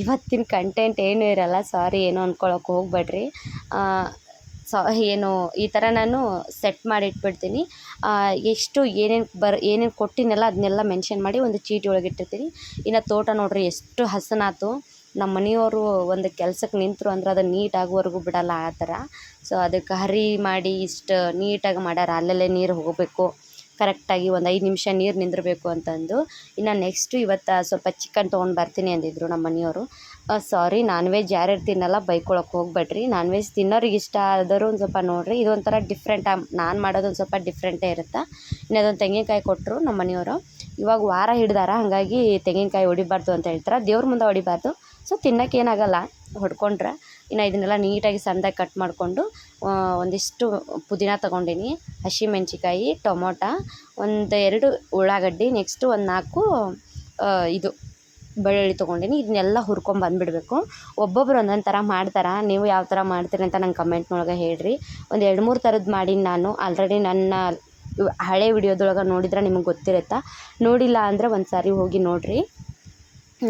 ಇವತ್ತಿನ ಕಂಟೆಂಟ್ ಏನೂ ಇರಲ್ಲ ಸಾರಿ ಏನೋ ಅಂದ್ಕೊಳಕ್ಕೆ ಹೋಗಬೇಡ್ರಿ. ಸೊ ಏನು, ಈ ಥರ ನಾನು ಸೆಟ್ ಮಾಡಿ ಇಟ್ಬಿಡ್ತೀನಿ ಎಷ್ಟು ಏನೇನು ಬರ್, ಏನೇನು ಕೊಟ್ಟಿನಲ್ಲ ಅದನ್ನೆಲ್ಲ ಮೆನ್ಷನ್ ಮಾಡಿ ಒಂದು ಚೀಟಿ ಒಳಗೆ ಇಟ್ಟಿರ್ತೀನಿ. ಇನ್ನು ತೋಟ ನೋಡಿರಿ, ಎಷ್ಟು ಹಸನಾತು. ನಮ್ಮ ಮನೆಯವರು ಒಂದು ಕೆಲ್ಸಕ್ಕೆ ನಿಂತರು ಅಂದ್ರೆ ಅದು ನೀಟ್ ಬಿಡಲ್ಲ ಆ ಥರ. ಸೊ ಅದಕ್ಕೆ ಹರಿ ಮಾಡಿ ಇಷ್ಟು ನೀಟಾಗಿ ಮಾಡ್ಯಾರ. ಅಲ್ಲಲ್ಲೇ ನೀರು ಹೋಗಬೇಕು. ಕರೆಕ್ಟಾಗಿ ಒಂದು ಐದು ನಿಮಿಷ ನೀರು ನಿಂದಿರಬೇಕು ಅಂತಂದು. ಇನ್ನು ನೆಕ್ಸ್ಟು ಇವತ್ತು ಸ್ವಲ್ಪ ಚಿಕನ್ ತೊಗೊಂಡು ಬರ್ತೀನಿ ಅಂದಿದ್ರು ನಮ್ಮ ಮನೆಯವರು ಸಾರಿ ನಾನ್ ವೆಜ್ ಯಾರು ತಿನ್ನಲ್ಲ ಬೈಕೊಳಕ್ಕೆ ಹೋಗ್ಬೇಡ್ರಿ. ನಾನ್ ವೆಜ್ ತಿನ್ನೋರಿಗೆ ಇಷ್ಟ ಆದರೂ ಒಂದು ಸ್ವಲ್ಪ ನೋಡಿರಿ. ಇದೊಂಥರ ಡಿಫ್ರೆಂಟ್ ನಾನು ಮಾಡೋದು ಒಂದು ಸ್ವಲ್ಪ ಡಿಫ್ರೆಂಟೇ ಇರುತ್ತೆ? ಇನ್ನು ಅದೊಂದು ತೆಂಗಿನಕಾಯಿ ಕೊಟ್ಟರು ನಮ್ಮ ಮನೆಯವರು. ಇವಾಗ ವಾರ ಹಿಡ್ದಾರ, ಹಾಗಾಗಿ ತೆಂಗಿನಕಾಯಿ ಹೊಡಿಬಾರ್ದು ಅಂತ ಹೇಳ್ತಾರೆ. ದೇವ್ರ ಮುಂದೆ ಹೊಡಿಬಾರ್ದು. ಸೊ ತಿನ್ನಕ್ಕೆ ಏನಾಗಲ್ಲ, ಹೊಡ್ಕೊಂಡ್ರೆ. ಇನ್ನು ಇದನ್ನೆಲ್ಲ ನೀಟಾಗಿ ಸಣ್ಣದಾಗಿ ಕಟ್ ಮಾಡಿಕೊಂಡು ಒಂದಿಷ್ಟು ಪುದೀನ ತೊಗೊಂಡೀನಿ ಹಸಿಮೆಣ್ಸಿಕಾಯಿ ಟೊಮೊಟ, ಒಂದು ಎರಡು ಉಳ್ಳಾಗಡ್ಡಿ ನೆಕ್ಸ್ಟು ಒಂದು ನಾಲ್ಕು ಇದು. ಬೆಳ್ಳುಳ್ಳಿ ತೊಗೊಂಡೀನಿ, ಇದನ್ನೆಲ್ಲ ಹುರ್ಕೊಂಬಂದ್ಬಿಡಬೇಕು ಒಬ್ಬೊಬ್ರು ಒಂದೊಂದು ಥರ ಮಾಡ್ತಾರೆ, ನೀವು ಯಾವ ಥರ ಮಾಡ್ತೀರಿ ಅಂತ ನಂಗೆ ಕಮೆಂಟ್ನೊಳಗೆ ಹೇಳ್ರಿ. ಒಂದು ಎರಡು ಮೂರು ಥರದ್ದು ಮಾಡೀನಿ ನಾನು. ಆಲ್ರೆಡಿ ನನ್ನ ಹಳೆ ವಿಡಿಯೋದೊಳಗೆ ನೋಡಿದ್ರೆ ನಿಮಗೆ ಗೊತ್ತಿರುತ್ತೆ. ನೋಡಿಲ್ಲ ಅಂದರೆ ಒಂದು ಸಾರಿ ಹೋಗಿ ನೋಡಿರಿ.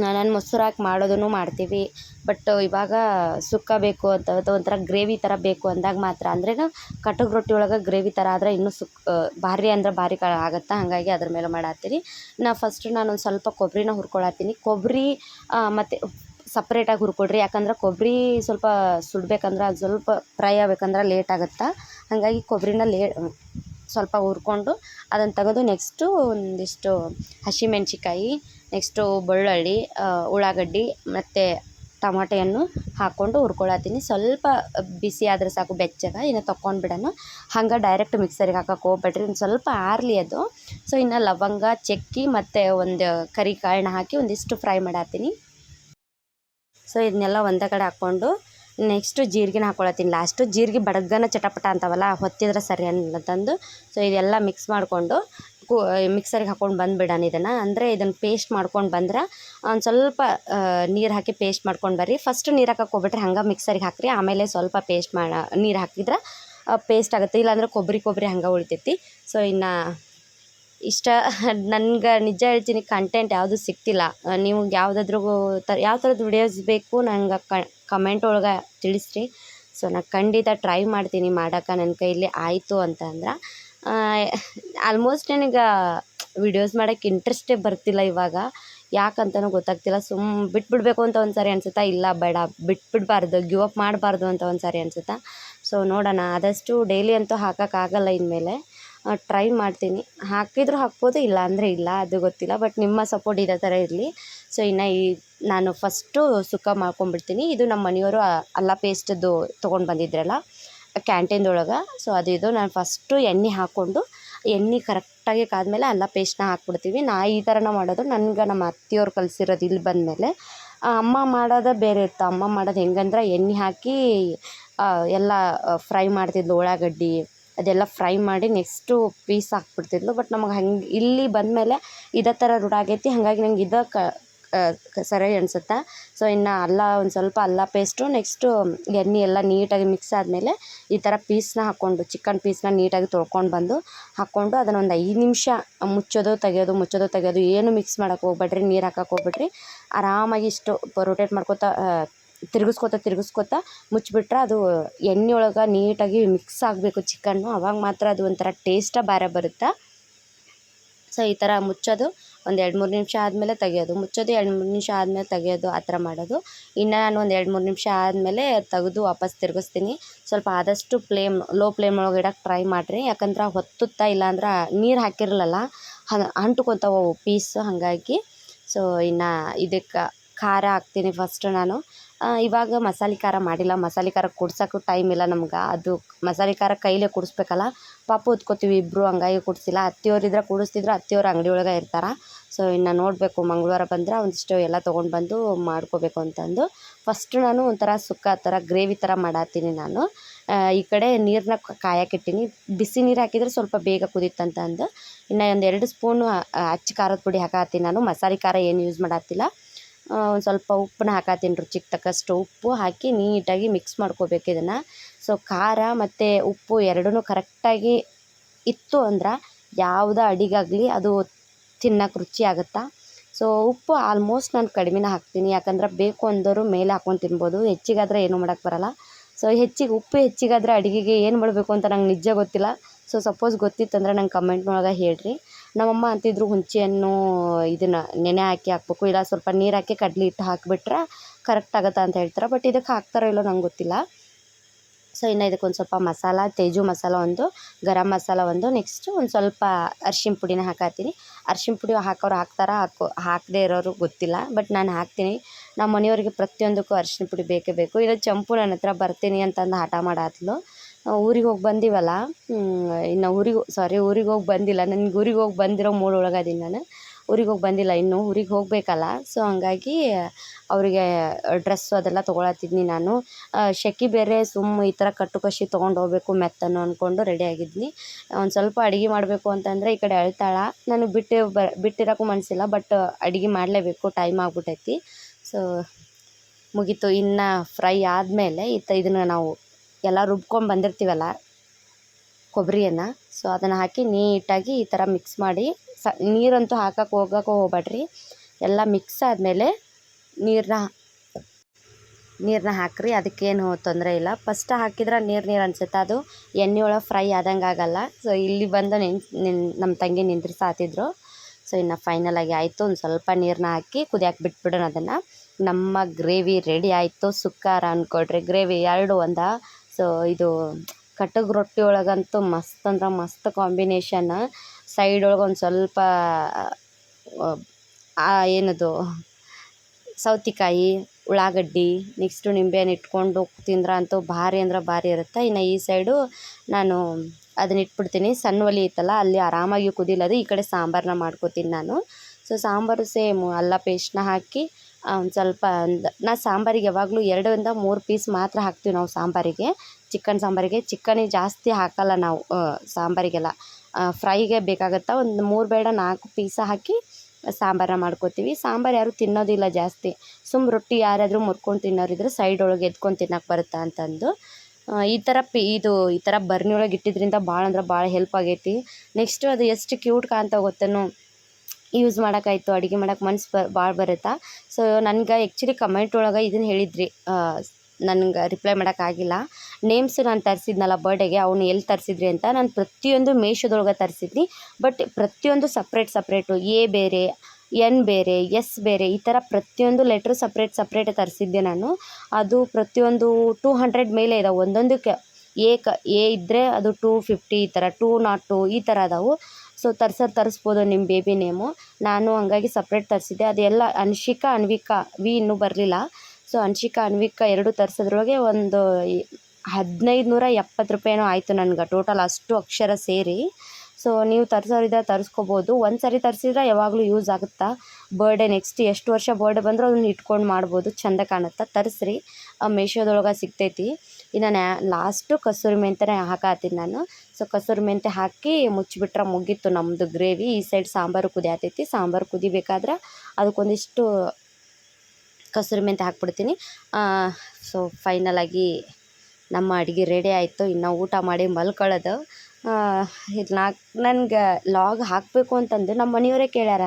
ನಾನು ಮೊಸ್ರು ಹಾಕಿ ಮಾಡೋದನ್ನು ಮಾಡ್ತೀವಿ. ಬಟ್ ಇವಾಗ ಸುಕ್ಕ ಬೇಕು ಅಂತ ಅಥವಾ ಒಂಥರ ಗ್ರೇವಿ ಥರ ಬೇಕು ಅಂದಾಗ ಮಾತ್ರ. ಅಂದ್ರೆ ಕಟಕ್ ರೊಟ್ಟಿ ಒಳಗೆ ಗ್ರೇವಿ ಥರ ಆದರೆ ಇನ್ನೂ ಸುಕ್ ಭಾರಿ ಅಂದ್ರೆ ಭಾರಿ ಕ, ಆಗುತ್ತೆ? ಹಾಗಾಗಿ ಅದ್ರ ಮೇಲೆ ಮಾಡಾತ್ತೀನಿ ನಾ ಫಸ್ಟ್ ನಾನು ಒಂದು ಸ್ವಲ್ಪ ಕೊಬ್ಬರಿನ ಹುರ್ಕೊಳತ್ತೀನಿ. ಕೊಬ್ಬರಿ ಮತ್ತು ಸಪ್ರೇಟಾಗಿ ಹುರ್ಕೊಳ್ರಿ ಯಾಕಂದ್ರೆ ಕೊಬ್ಬರಿ ಸ್ವಲ್ಪ ಸುಡ್ಬೇಕಂದ್ರೆ ಅದು ಸ್ವಲ್ಪ ಫ್ರೈ ಆಗ್ಬೇಕಂದ್ರೆ ಲೇಟ್ ಆಗುತ್ತೆ? ಹಾಗಾಗಿ ಕೊಬ್ಬರಿನ ಲೇ, ಸ್ವಲ್ಪ ಹುರ್ಕೊಂಡು ಅದನ್ನು ತೆಗೆದು ನೆಕ್ಸ್ಟು ಒಂದಿಷ್ಟು ಹಸಿಮೆಣ್ಸಿಕಾಯಿ ನೆಕ್ಸ್ಟು ಬೆಳ್ಳುಳ್ಳಿ ಉಳ್ಳಾಗಡ್ಡಿ ಮತ್ತು ಟಮಾಟೆಯನ್ನು ಹಾಕ್ಕೊಂಡು ಹುರ್ಕೊಳತ್ತೀನಿ. ಸ್ವಲ್ಪ ಬಿಸಿ ಆದರೆ ಸಾಕು, ಬೆಚ್ಚಗೆ. ಇನ್ನು ತಕ್ಕೊಂಡು ಬಿಡೋಣ. ಹಂಗೆ ಡೈರೆಕ್ಟ್ ಮಿಕ್ಸರಿಗೆ ಹಾಕಕ್ಕೆ ಹೋಗ್ಬೇಡ್ರಿ. ಒಂದು ಸ್ವಲ್ಪ ಆರಲಿ ಅದು. ಸೊ ಇನ್ನು ಲವಂಗ, ಚಕ್ಕಿ ಮತ್ತು ಒಂದು ಕರಿ ಕಾಳನ್ನ ಹಾಕಿ ಒಂದಿಷ್ಟು ಫ್ರೈ ಮಾಡತ್ತೀನಿ ಸೊ ಇದನ್ನೆಲ್ಲ ಒಂದೇ ಕಡೆ ಹಾಕ್ಕೊಂಡು ನೆಕ್ಸ್ಟು ಜೀರಿಗೆನ ಹಾಕ್ಕೊಳತ್ತೀನಿ ಲಾಸ್ಟು ಜೀರಿಗೆ ಬಡಗನ ಚಟಪಟ ಅಂತವಲ್ಲ, ಹೊತ್ತಿದ್ರೆ ಸರಿ ಅನ್ನ ತಂದು. ಸೊ ಇದೆಲ್ಲ ಮಿಕ್ಸ್ ಮಾಡಿಕೊಂಡು ಮಿಕ್ಸರಿಗೆ ಹಾಕ್ಕೊಂಡು ಬಂದುಬಿಡೋಣ ಇದನ್ನು. ಅಂದರೆ ಇದನ್ನು ಪೇಸ್ಟ್ ಮಾಡ್ಕೊಂಡು ಬಂದ್ರೆ, ಒಂದು ಸ್ವಲ್ಪ ನೀರು ಹಾಕಿ ಪೇಸ್ಟ್ ಮಾಡ್ಕೊಂಡು ಬರ್ರಿ. ಫಸ್ಟ್ ನೀರು ಹಾಕಕ್ಕೆ ಹೋಗ್ಬಿಟ್ರೆ ಹಂಗೆ ಮಿಕ್ಸರಿಗೆ ಹಾಕಿರಿ. ಆಮೇಲೆ ಸ್ವಲ್ಪ ಪೇಸ್ಟ್ ಮಾಡಿ, ನೀರು ಹಾಕಿದ್ರೆ ಪೇಸ್ಟ್ ಆಗುತ್ತೆ. ಇಲ್ಲಾಂದ್ರೆ ಕೊಬ್ಬರಿ ಕೊಬ್ಬರಿ ಹಂಗೆ ಉಳಿತೈತಿ. ಸೊ ಇನ್ನು ಇಷ್ಟ, ನನ್ಗೆ ನಿಜ ಹೇಳ್ತೀನಿ ಕಂಟೆಂಟ್ ಯಾವುದು ಸಿಕ್ತಿಲ್ಲ. ನೀವು ಯಾವುದಾದ್ರೂ ತ, ಯಾವ ಥರದ ವಿಡಿಯೋಸ್ ಬೇಕು, ನಂಗೆ ಕಮೆಂಟ್ ಒಳಗೆ ತಿಳಿಸ್ರಿ. ಸೊ ನಾನು ಖಂಡಿತ ಟ್ರೈ ಮಾಡ್ತೀನಿ ಮಾಡೋಕೆ. ನನ್ನ ಕೈಲಿ ಆಯಿತು ಅಂತಂದ್ರೆ ಆಲ್ಮೋಸ್ಟ್ ನನಗೆ ವಿಡಿಯೋಸ್ ಮಾಡೋಕ್ಕೆ ಇಂಟ್ರೆಸ್ಟೇ ಬರ್ತಿಲ್ಲ ಇವಾಗ. ಯಾಕಂತನೂ ಗೊತ್ತಾಗ್ತಿಲ್ಲ. ಸುಮ್ ಬಿಟ್ಬಿಡಬೇಕು ಅಂತ ಒಂದು ಸಾರಿ ಅನ್ಸುತ್ತೆ? ಇಲ್ಲ, ಬೇಡ. ಬಿಟ್ಬಿಡಬಾರ್ದು. ಗಿವ್ ಅಪ್ ಮಾಡಬಾರ್ದು ಅಂತ ಒಂದು ಅನ್ಸುತ್ತೆ? ಸೊ ನೋಡೋಣ. ಆದಷ್ಟು ಡೈಲಿ ಅಂತೂ ಹಾಕೋಕ್ಕಾಗಲ್ಲ ಇನ್ಮೇಲೆ. ಟ್ರೈ ಮಾಡ್ತೀನಿ. ಹಾಕಿದರೂ ಹಾಕ್ಬೋದು ಇಲ್ಲ ಅಂದರೆ ಇಲ್ಲ. ಅದು ಗೊತ್ತಿಲ್ಲ. ಬಟ್ ನಿಮ್ಮ ಸಪೋರ್ಟ್ ಇದೇ ಥರ ಇರಲಿ. ಸೊ ಇನ್ನು ಈ, ನಾನು ಫಸ್ಟು ಸುಕ್ಕ ಮಾಡ್ಕೊಂಬಿಡ್ತೀನಿ ಇದು ನಮ್ಮ ಮನೆಯವರು ಅಲ್ಲ ಪೇಸ್ಟದ್ದು ತೊಗೊಂಡು ಬಂದಿದ್ರಲ್ಲ? ಕ್ಯಾಂಟೀನ್ದೊಳಗೆ. ಸೊ ಅದು ಇದು. ನಾನು ಫಸ್ಟು ಎಣ್ಣೆ ಹಾಕ್ಕೊಂಡು, ಎಣ್ಣೆ ಕರೆಕ್ಟಾಗಿ ಕಾದ್ಮೇಲೆ ಅಲ್ಲ ಪೇಸ್ಟನ್ನ ಹಾಕ್ಬಿಡ್ತೀವಿ. ನಾ ಈ ಥರನ ಮಾಡೋದು. ನನ್ಗೆ ನಮ್ಮ ಅತ್ತೆಯವ್ರು ಕಲಿಸಿರೋದು ಇಲ್ಲಿ ಬಂದಮೇಲೆ. ಅಮ್ಮ ಮಾಡೋದೇ ಬೇರೆ ಇತ್ತು. ಅಮ್ಮ ಮಾಡೋದು ಹೆಂಗಂದ್ರೆ ಎಣ್ಣೆ ಹಾಕಿ ಎಲ್ಲ ಫ್ರೈ ಮಾಡ್ತಿದ್ಲು ಉಳ್ಳಾಗಡ್ಡಿ. ಅದೆಲ್ಲ ಫ್ರೈ ಮಾಡಿ ನೆಕ್ಸ್ಟು ಪೀಸ್ ಹಾಕ್ಬಿಡ್ತಿದ್ಲು. ಬಟ್ ನಮಗೆ ಹಂಗೆ ಇಲ್ಲಿ ಬಂದಮೇಲೆ ಇದೇ ಥರ ರೂಢ ಆಗೈತಿ. ಹಾಗಾಗಿ ನಂಗೆ ಇದು ಕ ಸರಿ ಅನ್ಸುತ್ತೆ? ಸೊ ಇನ್ನು ಅಲ್ಲ, ಒಂದು ಸ್ವಲ್ಪ ಅಲ್ಲ ಪೇಸ್ಟು ನೆಕ್ಸ್ಟು ಎಣ್ಣೆ ಎಲ್ಲ ನೀಟಾಗಿ ಮಿಕ್ಸ್ ಆದಮೇಲೆ ಈ ಥರ ಪೀಸ್ನ ಹಾಕ್ಕೊಂಡು ಚಿಕನ್ ಪೀಸ್ನ ನೀಟಾಗಿ ತೊಳ್ಕೊಂಡು ಬಂದು ಹಾಕ್ಕೊಂಡು ಅದನ್ನು ಒಂದು ಐದು ನಿಮಿಷ ಮುಚ್ಚೋದು, ತೆಗೆಯೋದು ಮುಚ್ಚೋದು, ತೆಗೆಯೋದು, ಏನು ಮಿಕ್ಸ್ ಮಾಡೋಕೆ ಹೋಗ್ಬೇಡ್ರಿ, ನೀರು ಹಾಕಕ್ಕೆ ಹೋಗ್ಬೇಡ್ರಿ. ಆರಾಮಾಗಿ ಇಷ್ಟು ರೊಟೇಟ್ ಮಾಡ್ಕೋತಾ ತಿರುಗಿಸ್ಕೋತಾ ತಿರುಗಿಸ್ಕೋತಾ ಮುಚ್ಚಿಬಿಟ್ರೆ ಅದು ಎಣ್ಣೆ ಒಳಗೆ ನೀಟಾಗಿ ಮಿಕ್ಸ್ ಆಗಬೇಕು ಚಿಕನ್ನು ಅವಾಗ ಮಾತ್ರ ಅದು ಒಂಥರ ಟೇಸ್ಟ ಬೇರೆ ಬರುತ್ತೆ? ಸೊ ಈ ಥರ ಮುಚ್ಚೋದು. ಒಂದು ಎರಡು ಮೂರು ನಿಮಿಷ ಆದಮೇಲೆ ತೆಗೆಯೋದು. ಮುಚ್ಚೋದು ಎರಡು ಮೂರು ನಿಮಿಷ ಆದಮೇಲೆ ತೆಗೆಯೋದು, ಆ ಥರ ಮಾಡೋದು. ಇನ್ನು ನಾನು ಒಂದು ಎರಡು ಮೂರು ನಿಮಿಷ ಆದಮೇಲೆ ತೆಗೆದು ವಾಪಸ್ ತಿರುಗಿಸ್ತೀನಿ. ಸ್ವಲ್ಪ ಆದಷ್ಟು ಫ್ಲೇಮ್, ಲೋ ಫ್ಲೇಮ್ ಒಳಗೆ ಇಡಕ್ಕೆ ಟ್ರೈ ಮಾಡಿರಿ. ಯಾಕಂದ್ರೆ ಹೊತ್ತುತ್ತಾ ಇಲ್ಲಾಂದ್ರೆ ನೀರು ಹಾಕಿರಲಲ್ಲ ಅಂಟ್ಕೊತಾವೆ ಅವು ಪೀಸ್ ಹಾಗಾಗಿ. ಸೊ ಇನ್ನು ಇದಕ್ಕೆ ಖಾರ ಹಾಕ್ತೀನಿ ಫಸ್ಟ್ ನಾನು. ಇವಾಗ ಮಸಾಲೆ ಖಾರ ಮಾಡಿಲ್ಲ. ಮಸಾಲೆ ಖಾರ ಕುಡ್ಸೋಕ್ಕೂ ಟೈಮ್ ಇಲ್ಲ ನಮ್ಗೆ. ಅದು ಮಸಾಲೆ ಖಾರ ಕೈಲೇ ಕುಡಿಸ್ಬೇಕಲ್ಲ. ಪಾಪ ಹೊತ್ಕೋತೀವಿ ಇಬ್ಬರು ಹಂಗಾಗಿ ಕುಡಿಸಿಲ್ಲ. ಅತ್ತೆಯವ್ರು ಇದ್ರೆ ಕುಡಿಸ್ತಿದ್ರು, ಅತ್ತೆಯವ್ರು ಅಂಗಡಿ ಒಳಗೆ ಇರ್ತಾರೆ. ಸೊ ಇನ್ನು ನೋಡಬೇಕು, ಮಂಗಳವಾರ ಬಂದರೆ ಒಂದಿಷ್ಟು ಎಲ್ಲ ತೊಗೊಂಡು ಬಂದು ಮಾಡ್ಕೋಬೇಕು ಅಂತಂದು. ಫಸ್ಟ್ ನಾನು ಒಂಥರ ಸುಕ್ಕ ಥರ ಗ್ರೇವಿ ಥರ ಮಾಡತ್ತೀನಿ ನಾನು. ಈ ಕಡೆ ನೀರನ್ನ ಕಾಯಕ್ಕಿಟ್ಟೀನಿ ಬಿಸಿ ನೀರು ಹಾಕಿದರೆ ಸ್ವಲ್ಪ ಬೇಗ ಕುದೀತಂತಂದು ಇನ್ನು ಒಂದು ಎರಡು ಸ್ಪೂನು ಅಚ್ಚ ಖಾರದ ಪುಡಿ ಹಾಕತ್ತೀನಿ ನಾನು. ಮಸಾಲೆ ಖಾರ ಏನು ಯೂಸ್ ಮಾಡತ್ತಿಲ್ಲ ಒಂದು ಸ್ವಲ್ಪ ಉಪ್ಪನ್ನ ಹಾಕತ್ತೀನಿ ರುಚಿಗೆ ತಕ್ಕಷ್ಟು ಉಪ್ಪು ಹಾಕಿ ನೀಟಾಗಿ ಮಿಕ್ಸ್ ಮಾಡ್ಕೋಬೇಕು ಇದನ್ನು. ಸೊ ಖಾರ ಮತ್ತು ಉಪ್ಪು ಎರಡೂ ಕರೆಕ್ಟಾಗಿ ಇತ್ತು ಅಂದ್ರೆ ಯಾವುದೇ ಅಡಿಗಾಗಲಿ ಅದು ತಿನ್ನಕ್ಕೆ ರುಚಿ ಆಗುತ್ತೆ? ಸೊ ಉಪ್ಪು ಆಲ್ಮೋಸ್ಟ್ ನಾನು ಕಡಿಮೆನೇ ಹಾಕ್ತೀನಿ. ಯಾಕಂದ್ರೆ ಬೇಕು ಅಂದೋರು ಮೇಲೆ ಹಾಕ್ಕೊಂಡು ತಿನ್ಬೋದು. ಹೆಚ್ಚಿಗಾದ್ರೆ ಏನು ಮಾಡೋಕ್ಕೆ ಬರೋಲ್ಲ. ಸೊ ಹೆಚ್ಚಿಗೆ ಉಪ್ಪು ಹೆಚ್ಚಿಗಾದ್ರೆ ಅಡುಗೆಗೆ ಏನು ಮಾಡಬೇಕು ಅಂತ ನಂಗೆ ನಿಜ ಗೊತ್ತಿಲ್ಲ. ಸೊ ಸಪೋಸ್ ಗೊತ್ತಿತ್ತಂದ್ರೆ ನಂಗೆ ಕಮೆಂಟ್ನೊಳಗೆ ಹೇಳಿರಿ. ನಮ್ಮಮ್ಮ ಅಂತಿದ್ರು ಹುಂಚೆಹಣ್ಣು ಇದನ್ನು ನೆನೆ ಹಾಕಿ ಹಾಕ್ಬೇಕು. ಇಲ್ಲ, ಸ್ವಲ್ಪ ನೀರು ಹಾಕಿ ಕಡ್ಲೆ ಹಿಟ್ಟು ಹಾಕಿಬಿಟ್ರೆ ಕರೆಕ್ಟ್ ಆಗುತ್ತೆ ಅಂತ ಹೇಳ್ತಾರೆ. ಬಟ್ ಇದಕ್ಕೆ ಹಾಕ್ತಾರೋ ಇಲ್ಲೋ ನಂಗೆ ಗೊತ್ತಿಲ್ಲ. ಸೊ ಇನ್ನು ಇದಕ್ಕೊಂದು ಸ್ವಲ್ಪ ಮಸಾಲ, ತೇಜು ಮಸಾಲ ಒಂದು, ಗರಂ ಮಸಾಲ ಒಂದು ನೆಕ್ಸ್ಟು ಒಂದು ಸ್ವಲ್ಪ ಅರ್ಶಿನ ಪುಡಿನ ಹಾಕತ್ತೀನಿ. ಅರ್ಶಿಣ ಪುಡಿ ಹಾಕೋರು ಹಾಕ್ತಾರಾ, ಹಾಕೋ, ಹಾಕದೇ ಇರೋರು ಗೊತ್ತಿಲ್ಲ ಬಟ್ ನಾನು ಹಾಕ್ತೀನಿ. ನಮ್ಮ ಮನೆಯವ್ರಿಗೆ ಪ್ರತಿಯೊಂದಕ್ಕೂ ಅರ್ಶಿಣ ಪುಡಿ ಬೇಕೇ ಬೇಕು. ಇಲ್ಲ ಚಂಪು ನನ್ನ ಹತ್ರ ಬರ್ತೀನಿ ಅಂತಂದು ಹಠ ಮಾಡಾತ್ಲು. ಊರಿಗೆ ಹೋಗಿ ಬಂದೀವಲ್ಲ ಇನ್ನು ಊರಿಗೆ ಸಾರಿ ಊರಿಗೆ ಹೋಗಿ ಬಂದಿಲ್ಲ. ನನಗೆ ಊರಿಗೆ ಹೋಗಿ ಬಂದಿರೋ ಮೂಡ್ ಒಳಗೆ ಅದೀನಿ ನಾನು. ಊರಿಗೆ ಹೋಗಿ ಬಂದಿಲ್ಲ. ಇನ್ನೂ ಊರಿಗೆ ಹೋಗಬೇಕಲ್ಲ. ಸೊ ಹಂಗಾಗಿ ಅವರಿಗೆ ಡ್ರೆಸ್ಸು ಅದೆಲ್ಲ ತೊಗೊಳತ್ತಿದ್ನಿ ನಾನು. ಶೆಕೆ ಬೇರೆ ಸುಮ್ಮ ಈ ಥರ ಕಟ್ಟು ಕಸಿ ತೊಗೊಂಡು ಹೋಗ್ಬೇಕು ಮೆತ್ತನ್ನು ಅಂದ್ಕೊಂಡು ರೆಡಿ ಆಗಿದ್ನಿ. ಒಂದು ಸ್ವಲ್ಪ ಅಡುಗೆ ಮಾಡಬೇಕು ಅಂತಂದರೆ ಈ ಕಡೆ ಅಳ್ತಾಳೆ. ನಾನು ಬಿಟ್ಟು, ಬ, ಬಿಟ್ಟಿರೋಕ್ಕೂ ಮನಸ್ಸಿಲ್ಲ ಬಟ್ ಅಡುಗೆ ಮಾಡಲೇಬೇಕು. ಟೈಮ್ ಆಗ್ಬಿಟ್ಟೈತಿ ಸೊ ಮುಗೀತು. ಇನ್ನು ಫ್ರೈ ಆದಮೇಲೆ ತ, ಇದನ್ನು ನಾವು ಎಲ್ಲ ರುಬ್ಕೊಂಡು ಬಂದಿರ್ತೀವಲ್ಲ ಕೊಬ್ಬರಿಯನ್ನು ಸೊ ಅದನ್ನು ಹಾಕಿ ನೀಟಾಗಿ ಈ ಥರ ಮಿಕ್ಸ್ ಮಾಡಿ ಸ, ನೀರಂತೂ ಹಾಕಕ್ಕೆ ಹೋಗಕ್ಕೆ ಹೋಗ್ಬೇಡ್ರಿ. ಎಲ್ಲ ಮಿಕ್ಸ್ ಆದಮೇಲೆ ನೀರನ್ನ ನೀರನ್ನ ಹಾಕ್ರಿ, ಅದಕ್ಕೇನು ತೊಂದರೆ ಇಲ್ಲ. ಫಸ್ಟ್ ಹಾಕಿದ್ರೆ ನೀರು ನೀರು ಅನ್ಸುತ್ತೆ. ಅದು ಎಣ್ಣೆ ಒಳಗೆ ಫ್ರೈ ಆದಂಗೆ ಆಗೋಲ್ಲ. ಸೊ ಇಲ್ಲಿ ಬಂದು ನಮ್ಮ ತಂಗಿ ನಿಂದ್ರಿಸಾತಿದ್ರು ಸೊ ಇನ್ನು ಫೈನಲಾಗಿ ಆಯಿತು. ಒಂದು ಸ್ವಲ್ಪ ನೀರನ್ನ ಹಾಕಿ ಕುದಿಯಕ್ಕೆ ಬಿಟ್ಬಿಡೋಣ ಅದನ್ನು. ನಮ್ಮ ಗ್ರೇವಿ ರೆಡಿ ಆಯಿತು. ಸುಕ್ಕಾರ ಅಂದ್ಕೊಡ್ರಿ ಗ್ರೇವಿ ಎರಡು ಒಂದ. ಸೊ ಇದು ಕಟ್ಟಗೆ ರೊಟ್ಟಿ ಒಳಗಂತೂ ಮಸ್ತ್ ಅಂದ್ರೆ ಮಸ್ತ್ ಕಾಂಬಿನೇಷನ್ ಸೈಡ್ ಒಳಗೆ ಒಂದು ಸ್ವಲ್ಪ ಏನದು, ಸೌತೆಕಾಯಿ, ಉಳ್ಳಾಗಡ್ಡಿ ನೆಕ್ಸ್ಟು ನಿಂಬೆಹಣ್ಣು ಇಟ್ಕೊಂಡು ತಿಂದ್ರೆ ಅಂತೂ ಭಾರಿ ಅಂದ್ರೆ ಭಾರಿ ಇರುತ್ತೆ. ಇನ್ನು ಈ ಸೈಡು ನಾನು ಅದನ್ನ ಇಟ್ಬಿಡ್ತೀನಿ. ಸಣ್ಣ ಒಲೆ ಇತ್ತಲ್ಲ, ಅಲ್ಲಿ ಆರಾಮಾಗಿ ಕುದಿಲದು. ಈ ಕಡೆ ಸಾಂಬಾರನ್ನ ಮಾಡ್ಕೋತೀನಿ ನಾನು. ಸೊ ಸಾಂಬಾರು ಸೇಮ್ ಅಲ್ಲ ಪೇಸ್ಟ್ನ ಹಾಕಿ ಒಂದು ಸ್ವಲ್ಪ ಒಂದು ನಾ ಸಾಂಬಾರಿಗೆ ಯಾವಾಗಲೂ ಎರಡರಿಂದ ಮೂರು ಪೀಸ್ ಮಾತ್ರ ಹಾಕ್ತೀವಿ ನಾವು ಸಾಂಬಾರಿಗೆ. ಚಿಕನ್ ಸಾಂಬಾರಿಗೆ. ಚಿಕನಿಗೆ ಜಾಸ್ತಿ ಹಾಕಲ್ಲ ನಾವು ಸಾಂಬಾರಿಗೆಲ್ಲ. ಫ್ರೈಗೆ ಬೇಕಾಗುತ್ತೆ ಒಂದು ಮೂರು ಬೇಡ ನಾಲ್ಕು ಪೀಸ ಹಾಕಿ ಸಾಂಬಾರನ್ನ ಮಾಡ್ಕೋತೀವಿ. ಸಾಂಬಾರು ಯಾರೂ ತಿನ್ನೋದಿಲ್ಲ ಜಾಸ್ತಿ. ಸುಮ್ಮ ರೊಟ್ಟಿ ಯಾರಾದರೂ ಮುರ್ಕೊಂಡು ತಿನ್ನೋರಿದ್ರೆ ಸೈಡ್ ಒಳಗೆ ಎತ್ಕೊಂಡು ತಿನ್ನಕ್ಕೆ ಬರುತ್ತೆ ಅಂತಂದು. ಈ ಥರ ಪಿ, ಇದು ಈ ಥರ ಬರ್ನಿ ಒಳಗೆ ಇಟ್ಟಿದ್ದರಿಂದ ಭಾಳ ಅಂದ್ರೆ ಭಾಳ ಹೆಲ್ಪ್ ಆಗೈತಿ. ನೆಕ್ಸ್ಟು ಅದು ಎಷ್ಟು ಕ್ಯೂಟ್ ಕಾಣ್ತಾವೆ ಗೊತ್ತೇನು? ಯೂಸ್ ಮಾಡೋಕ್ಕಾಯ್ತು ಅಡುಗೆ ಮಾಡಕ್ಕೆ ಮನ್ಸು ಬ ಭಾಳ ಬರುತ್ತಾ? ಸೊ ನನ್ಗೆ ಆ್ಯಕ್ಚುಲಿ ಕಮೆಂಟ್ ಒಳಗೆ ಇದನ್ನು ಹೇಳಿದ್ರಿ. ನನ್ಗೆ ರಿಪ್ಲೈ ಮಾಡೋಕ್ಕಾಗಿಲ್ಲ ನೇಮ್ಸ್ ನಾನು ತರಿಸಿದ್ನಲ್ಲ ಬರ್ಡೇಗೆ ಅವನು ಎಲ್ಲಿ ತರಿಸಿದ್ರಿ ಅಂತ ನಾನು ಪ್ರತಿಯೊಂದು ಮೇಷದೊಳಗೆ ತರಿಸಿದ್ನಿ. ಬಟ್ ಪ್ರತಿಯೊಂದು ಸಪ್ರೇಟ್ ಸಪ್ರೇಟು ಎ ಬೇರೆ ಎನ್ ಬೇರೆ ಎಸ್ ಬೇರೆ, ಈ ಥರ ಪ್ರತಿಯೊಂದು ಲೆಟ್ರು ಸಪ್ರೇಟ್ ಸಪ್ರೇಟ್ ತರಿಸಿದ್ದೆ ನಾನು. ಅದು ಪ್ರತಿಯೊಂದು ಟೂ ಹಂಡ್ರೆಡ್ ಮೇಲೆ ಇದಾವೆ. ಒಂದೊಂದಕ್ಕೆ ಎ ಕ ಎ ಇದ್ದರೆ ಅದು ಟೂ ಫಿಫ್ಟಿ ಈ ಥರ ಟೂ ನಾಟ್ ಟೂ ಈ ಥರ ಅದಾವು. ಸೊ ತರ್ಸೋದು ತರಿಸ್ಬೋದು ನಿಮ್ಮ ಬೇಬಿ ನೇಮು ನಾನು ಹಂಗಾಗಿ ಸಪ್ರೇಟ್ ತರಿಸಿದ್ದೆ. ಅದೆಲ್ಲ ಅನ್ಶಿಕಾ, ಅನ್ವಿಕಾ, ವಿ ಇನ್ನೂ ಬರಲಿಲ್ಲ. ಸೊ ಅನ್ಶಿಕಾ, ಅನ್ವಿಕಾ ಎರಡು ತರಿಸೋದ್ರೊಳಗೆ ಒಂದು ಹದಿನೈದು ನೂರ ಎಪ್ಪತ್ತು ರೂಪಾಯಿನೋ ಆಯಿತು ನನ್ಗೆ ಟೋಟಲ್ ಅಷ್ಟು ಅಕ್ಷರ ಸೇರಿ. ಸೊ ನೀವು ತರಿಸೋರಿದ್ರೆ ತರಿಸ್ಕೋಬೋದು. ಒಂದು ಸರಿ ತರಿಸಿದ್ರೆ ಯಾವಾಗಲೂ ಯೂಸ್ ಆಗುತ್ತಾ? ಬರ್ಡೇ ನೆಕ್ಸ್ಟ್ ಎಷ್ಟು ವರ್ಷ ಬರ್ಡೇ ಬಂದರೂ ಅದನ್ನ ಇಟ್ಕೊಂಡು ಮಾಡ್ಬೋದು. ಚಂದ ಕಾಣುತ್ತೆ? ತರಿಸ್ರಿ. ಮೀಶೋದೊಳಗೆ ಸಿಗ್ತೈತಿ. ಇನ್ನು ನ್ಯಾ ಲಾಸ್ಟು ಕಸೂರಿ ಮೆಂತ್ಯನೇ ಹಾಕಾತೀನಿ ನಾನು. ಸೊ ಕಸೂರಿ ಮೆಂತ್ಯ ಹಾಕಿ ಮುಚ್ಚಿಬಿಟ್ರೆ ಮುಗೀತು ನಮ್ಮದು ಗ್ರೇವಿ. ಈ ಸೈಡ್ ಸಾಂಬಾರು ಕುದಿಯಾತೈತಿ. ಸಾಂಬಾರು ಕುದಿಬೇಕಾದ್ರೆ ಅದಕ್ಕೊಂದಿಷ್ಟು ಕಸೂರಿ ಮೆಂತ್ಯ ಹಾಕ್ಬಿಡ್ತೀನಿ. ಸೊ ಫೈನಲಾಗಿ ನಮ್ಮ ಅಡುಗೆ ರೆಡಿ ಆಯಿತು. ಇನ್ನು ಊಟ ಮಾಡಿ ಮಲ್ಕೊಳ್ಳೋದು. ಇದು ನಾಲ್ಕು ನನ್ಗೆ ಲಾಗ್ ಹಾಕಬೇಕು ಅಂತಂದು ನಮ್ಮ ಮನೆಯವರೇ ಕೇಳ್ಯಾರ.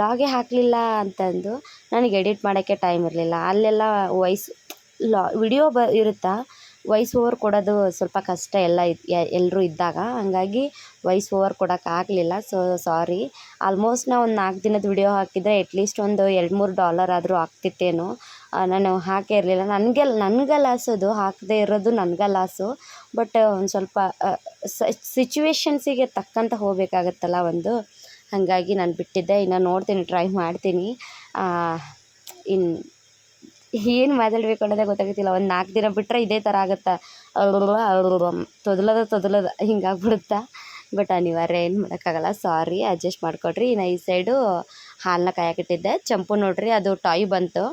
ಲಾಗೇ ಹಾಕಲಿಲ್ಲ ಅಂತಂದು ನನಗೆ ಎಡಿಟ್ ಮಾಡೋಕ್ಕೆ ಟೈಮ್ ಇರಲಿಲ್ಲ. ಅಲ್ಲೆಲ್ಲ ವಾಯ್ಸ್ ಲಾ ವಿಡಿಯೋ ಬ ಇರುತ್ತಾ? ವಾಯ್ಸ್ ಓವರ್ ಕೊಡೋದು ಸ್ವಲ್ಪ ಕಷ್ಟ ಎಲ್ಲ ಎಲ್ಲರೂ ಇದ್ದಾಗ. ಹಂಗಾಗಿ ವಾಯ್ಸ್ ಓವರ್ ಕೊಡೋಕೆ ಆಗಲಿಲ್ಲ. ಸೊ ಸಾರಿ ಆಲ್ಮೋಸ್ಟ್ ನಾ ಒಂದು ನಾಲ್ಕು ದಿನದ ವಿಡಿಯೋ ಹಾಕಿದರೆ ಅಟ್ಲೀಸ್ಟ್ ಒಂದು ಎರಡು ಮೂರು ಡಾಲರ್ ಆದರೂ ಆಗ್ತಿತ್ತೇನೋ. ನಾನು ಹಾಕೇ ಇರಲಿಲ್ಲ. ನನಗೆ ನನಗೆ ಲಾಸ್ ಅದು. ಹಾಕದೇ ಇರೋದು ನನಗೆ ಲಾಸು ಬಟ್ ಒಂದು ಸ್ವಲ್ಪ ಸಿಚುವೇಶನ್ಸಿಗೆ ತಕ್ಕಂತ ಹೋಗಬೇಕಾಗತ್ತಲ್ಲ ಒಂದು. ಹಾಗಾಗಿ ನಾನು ಬಿಟ್ಟಿದ್ದೆ. ಇನ್ನು ನೋಡ್ತೀನಿ ಟ್ರೈ ಮಾಡ್ತೀನಿ. ಇನ್ನು ಏನು ಮಾತಾಡ್ಬೇಕು ಅನ್ನೋದೇ ಗೊತ್ತಾಗ್ತಿಲ್ಲ ಒಂದು ನಾಲ್ಕು ದಿನ ಬಿಟ್ಟರೆ ಇದೇ ಥರ ಆಗುತ್ತೆ? ತೊದಲದ ತೊದಲದ ಹಿಂಗಾಗ್ಬಿಡುತ್ತೆ? ಬಟ್ ಅನಿವಾರ್ಯ ಏನು ಮಾಡೋಕ್ಕಾಗಲ್ಲ. ಸಾರಿ ಅಡ್ಜಸ್ಟ್ ಮಾಡಿಕೊಡ್ರಿ. ಇನ್ನು ಈ ಸೈಡು ಹಾಲನ್ನ ಕಾಯಕ್ಕಿಟ್ಟಿದ್ದೆ ಚಂಪು ನೋಡ್ರಿ, ಅದು ಟಾಯ್ ಬಂತು.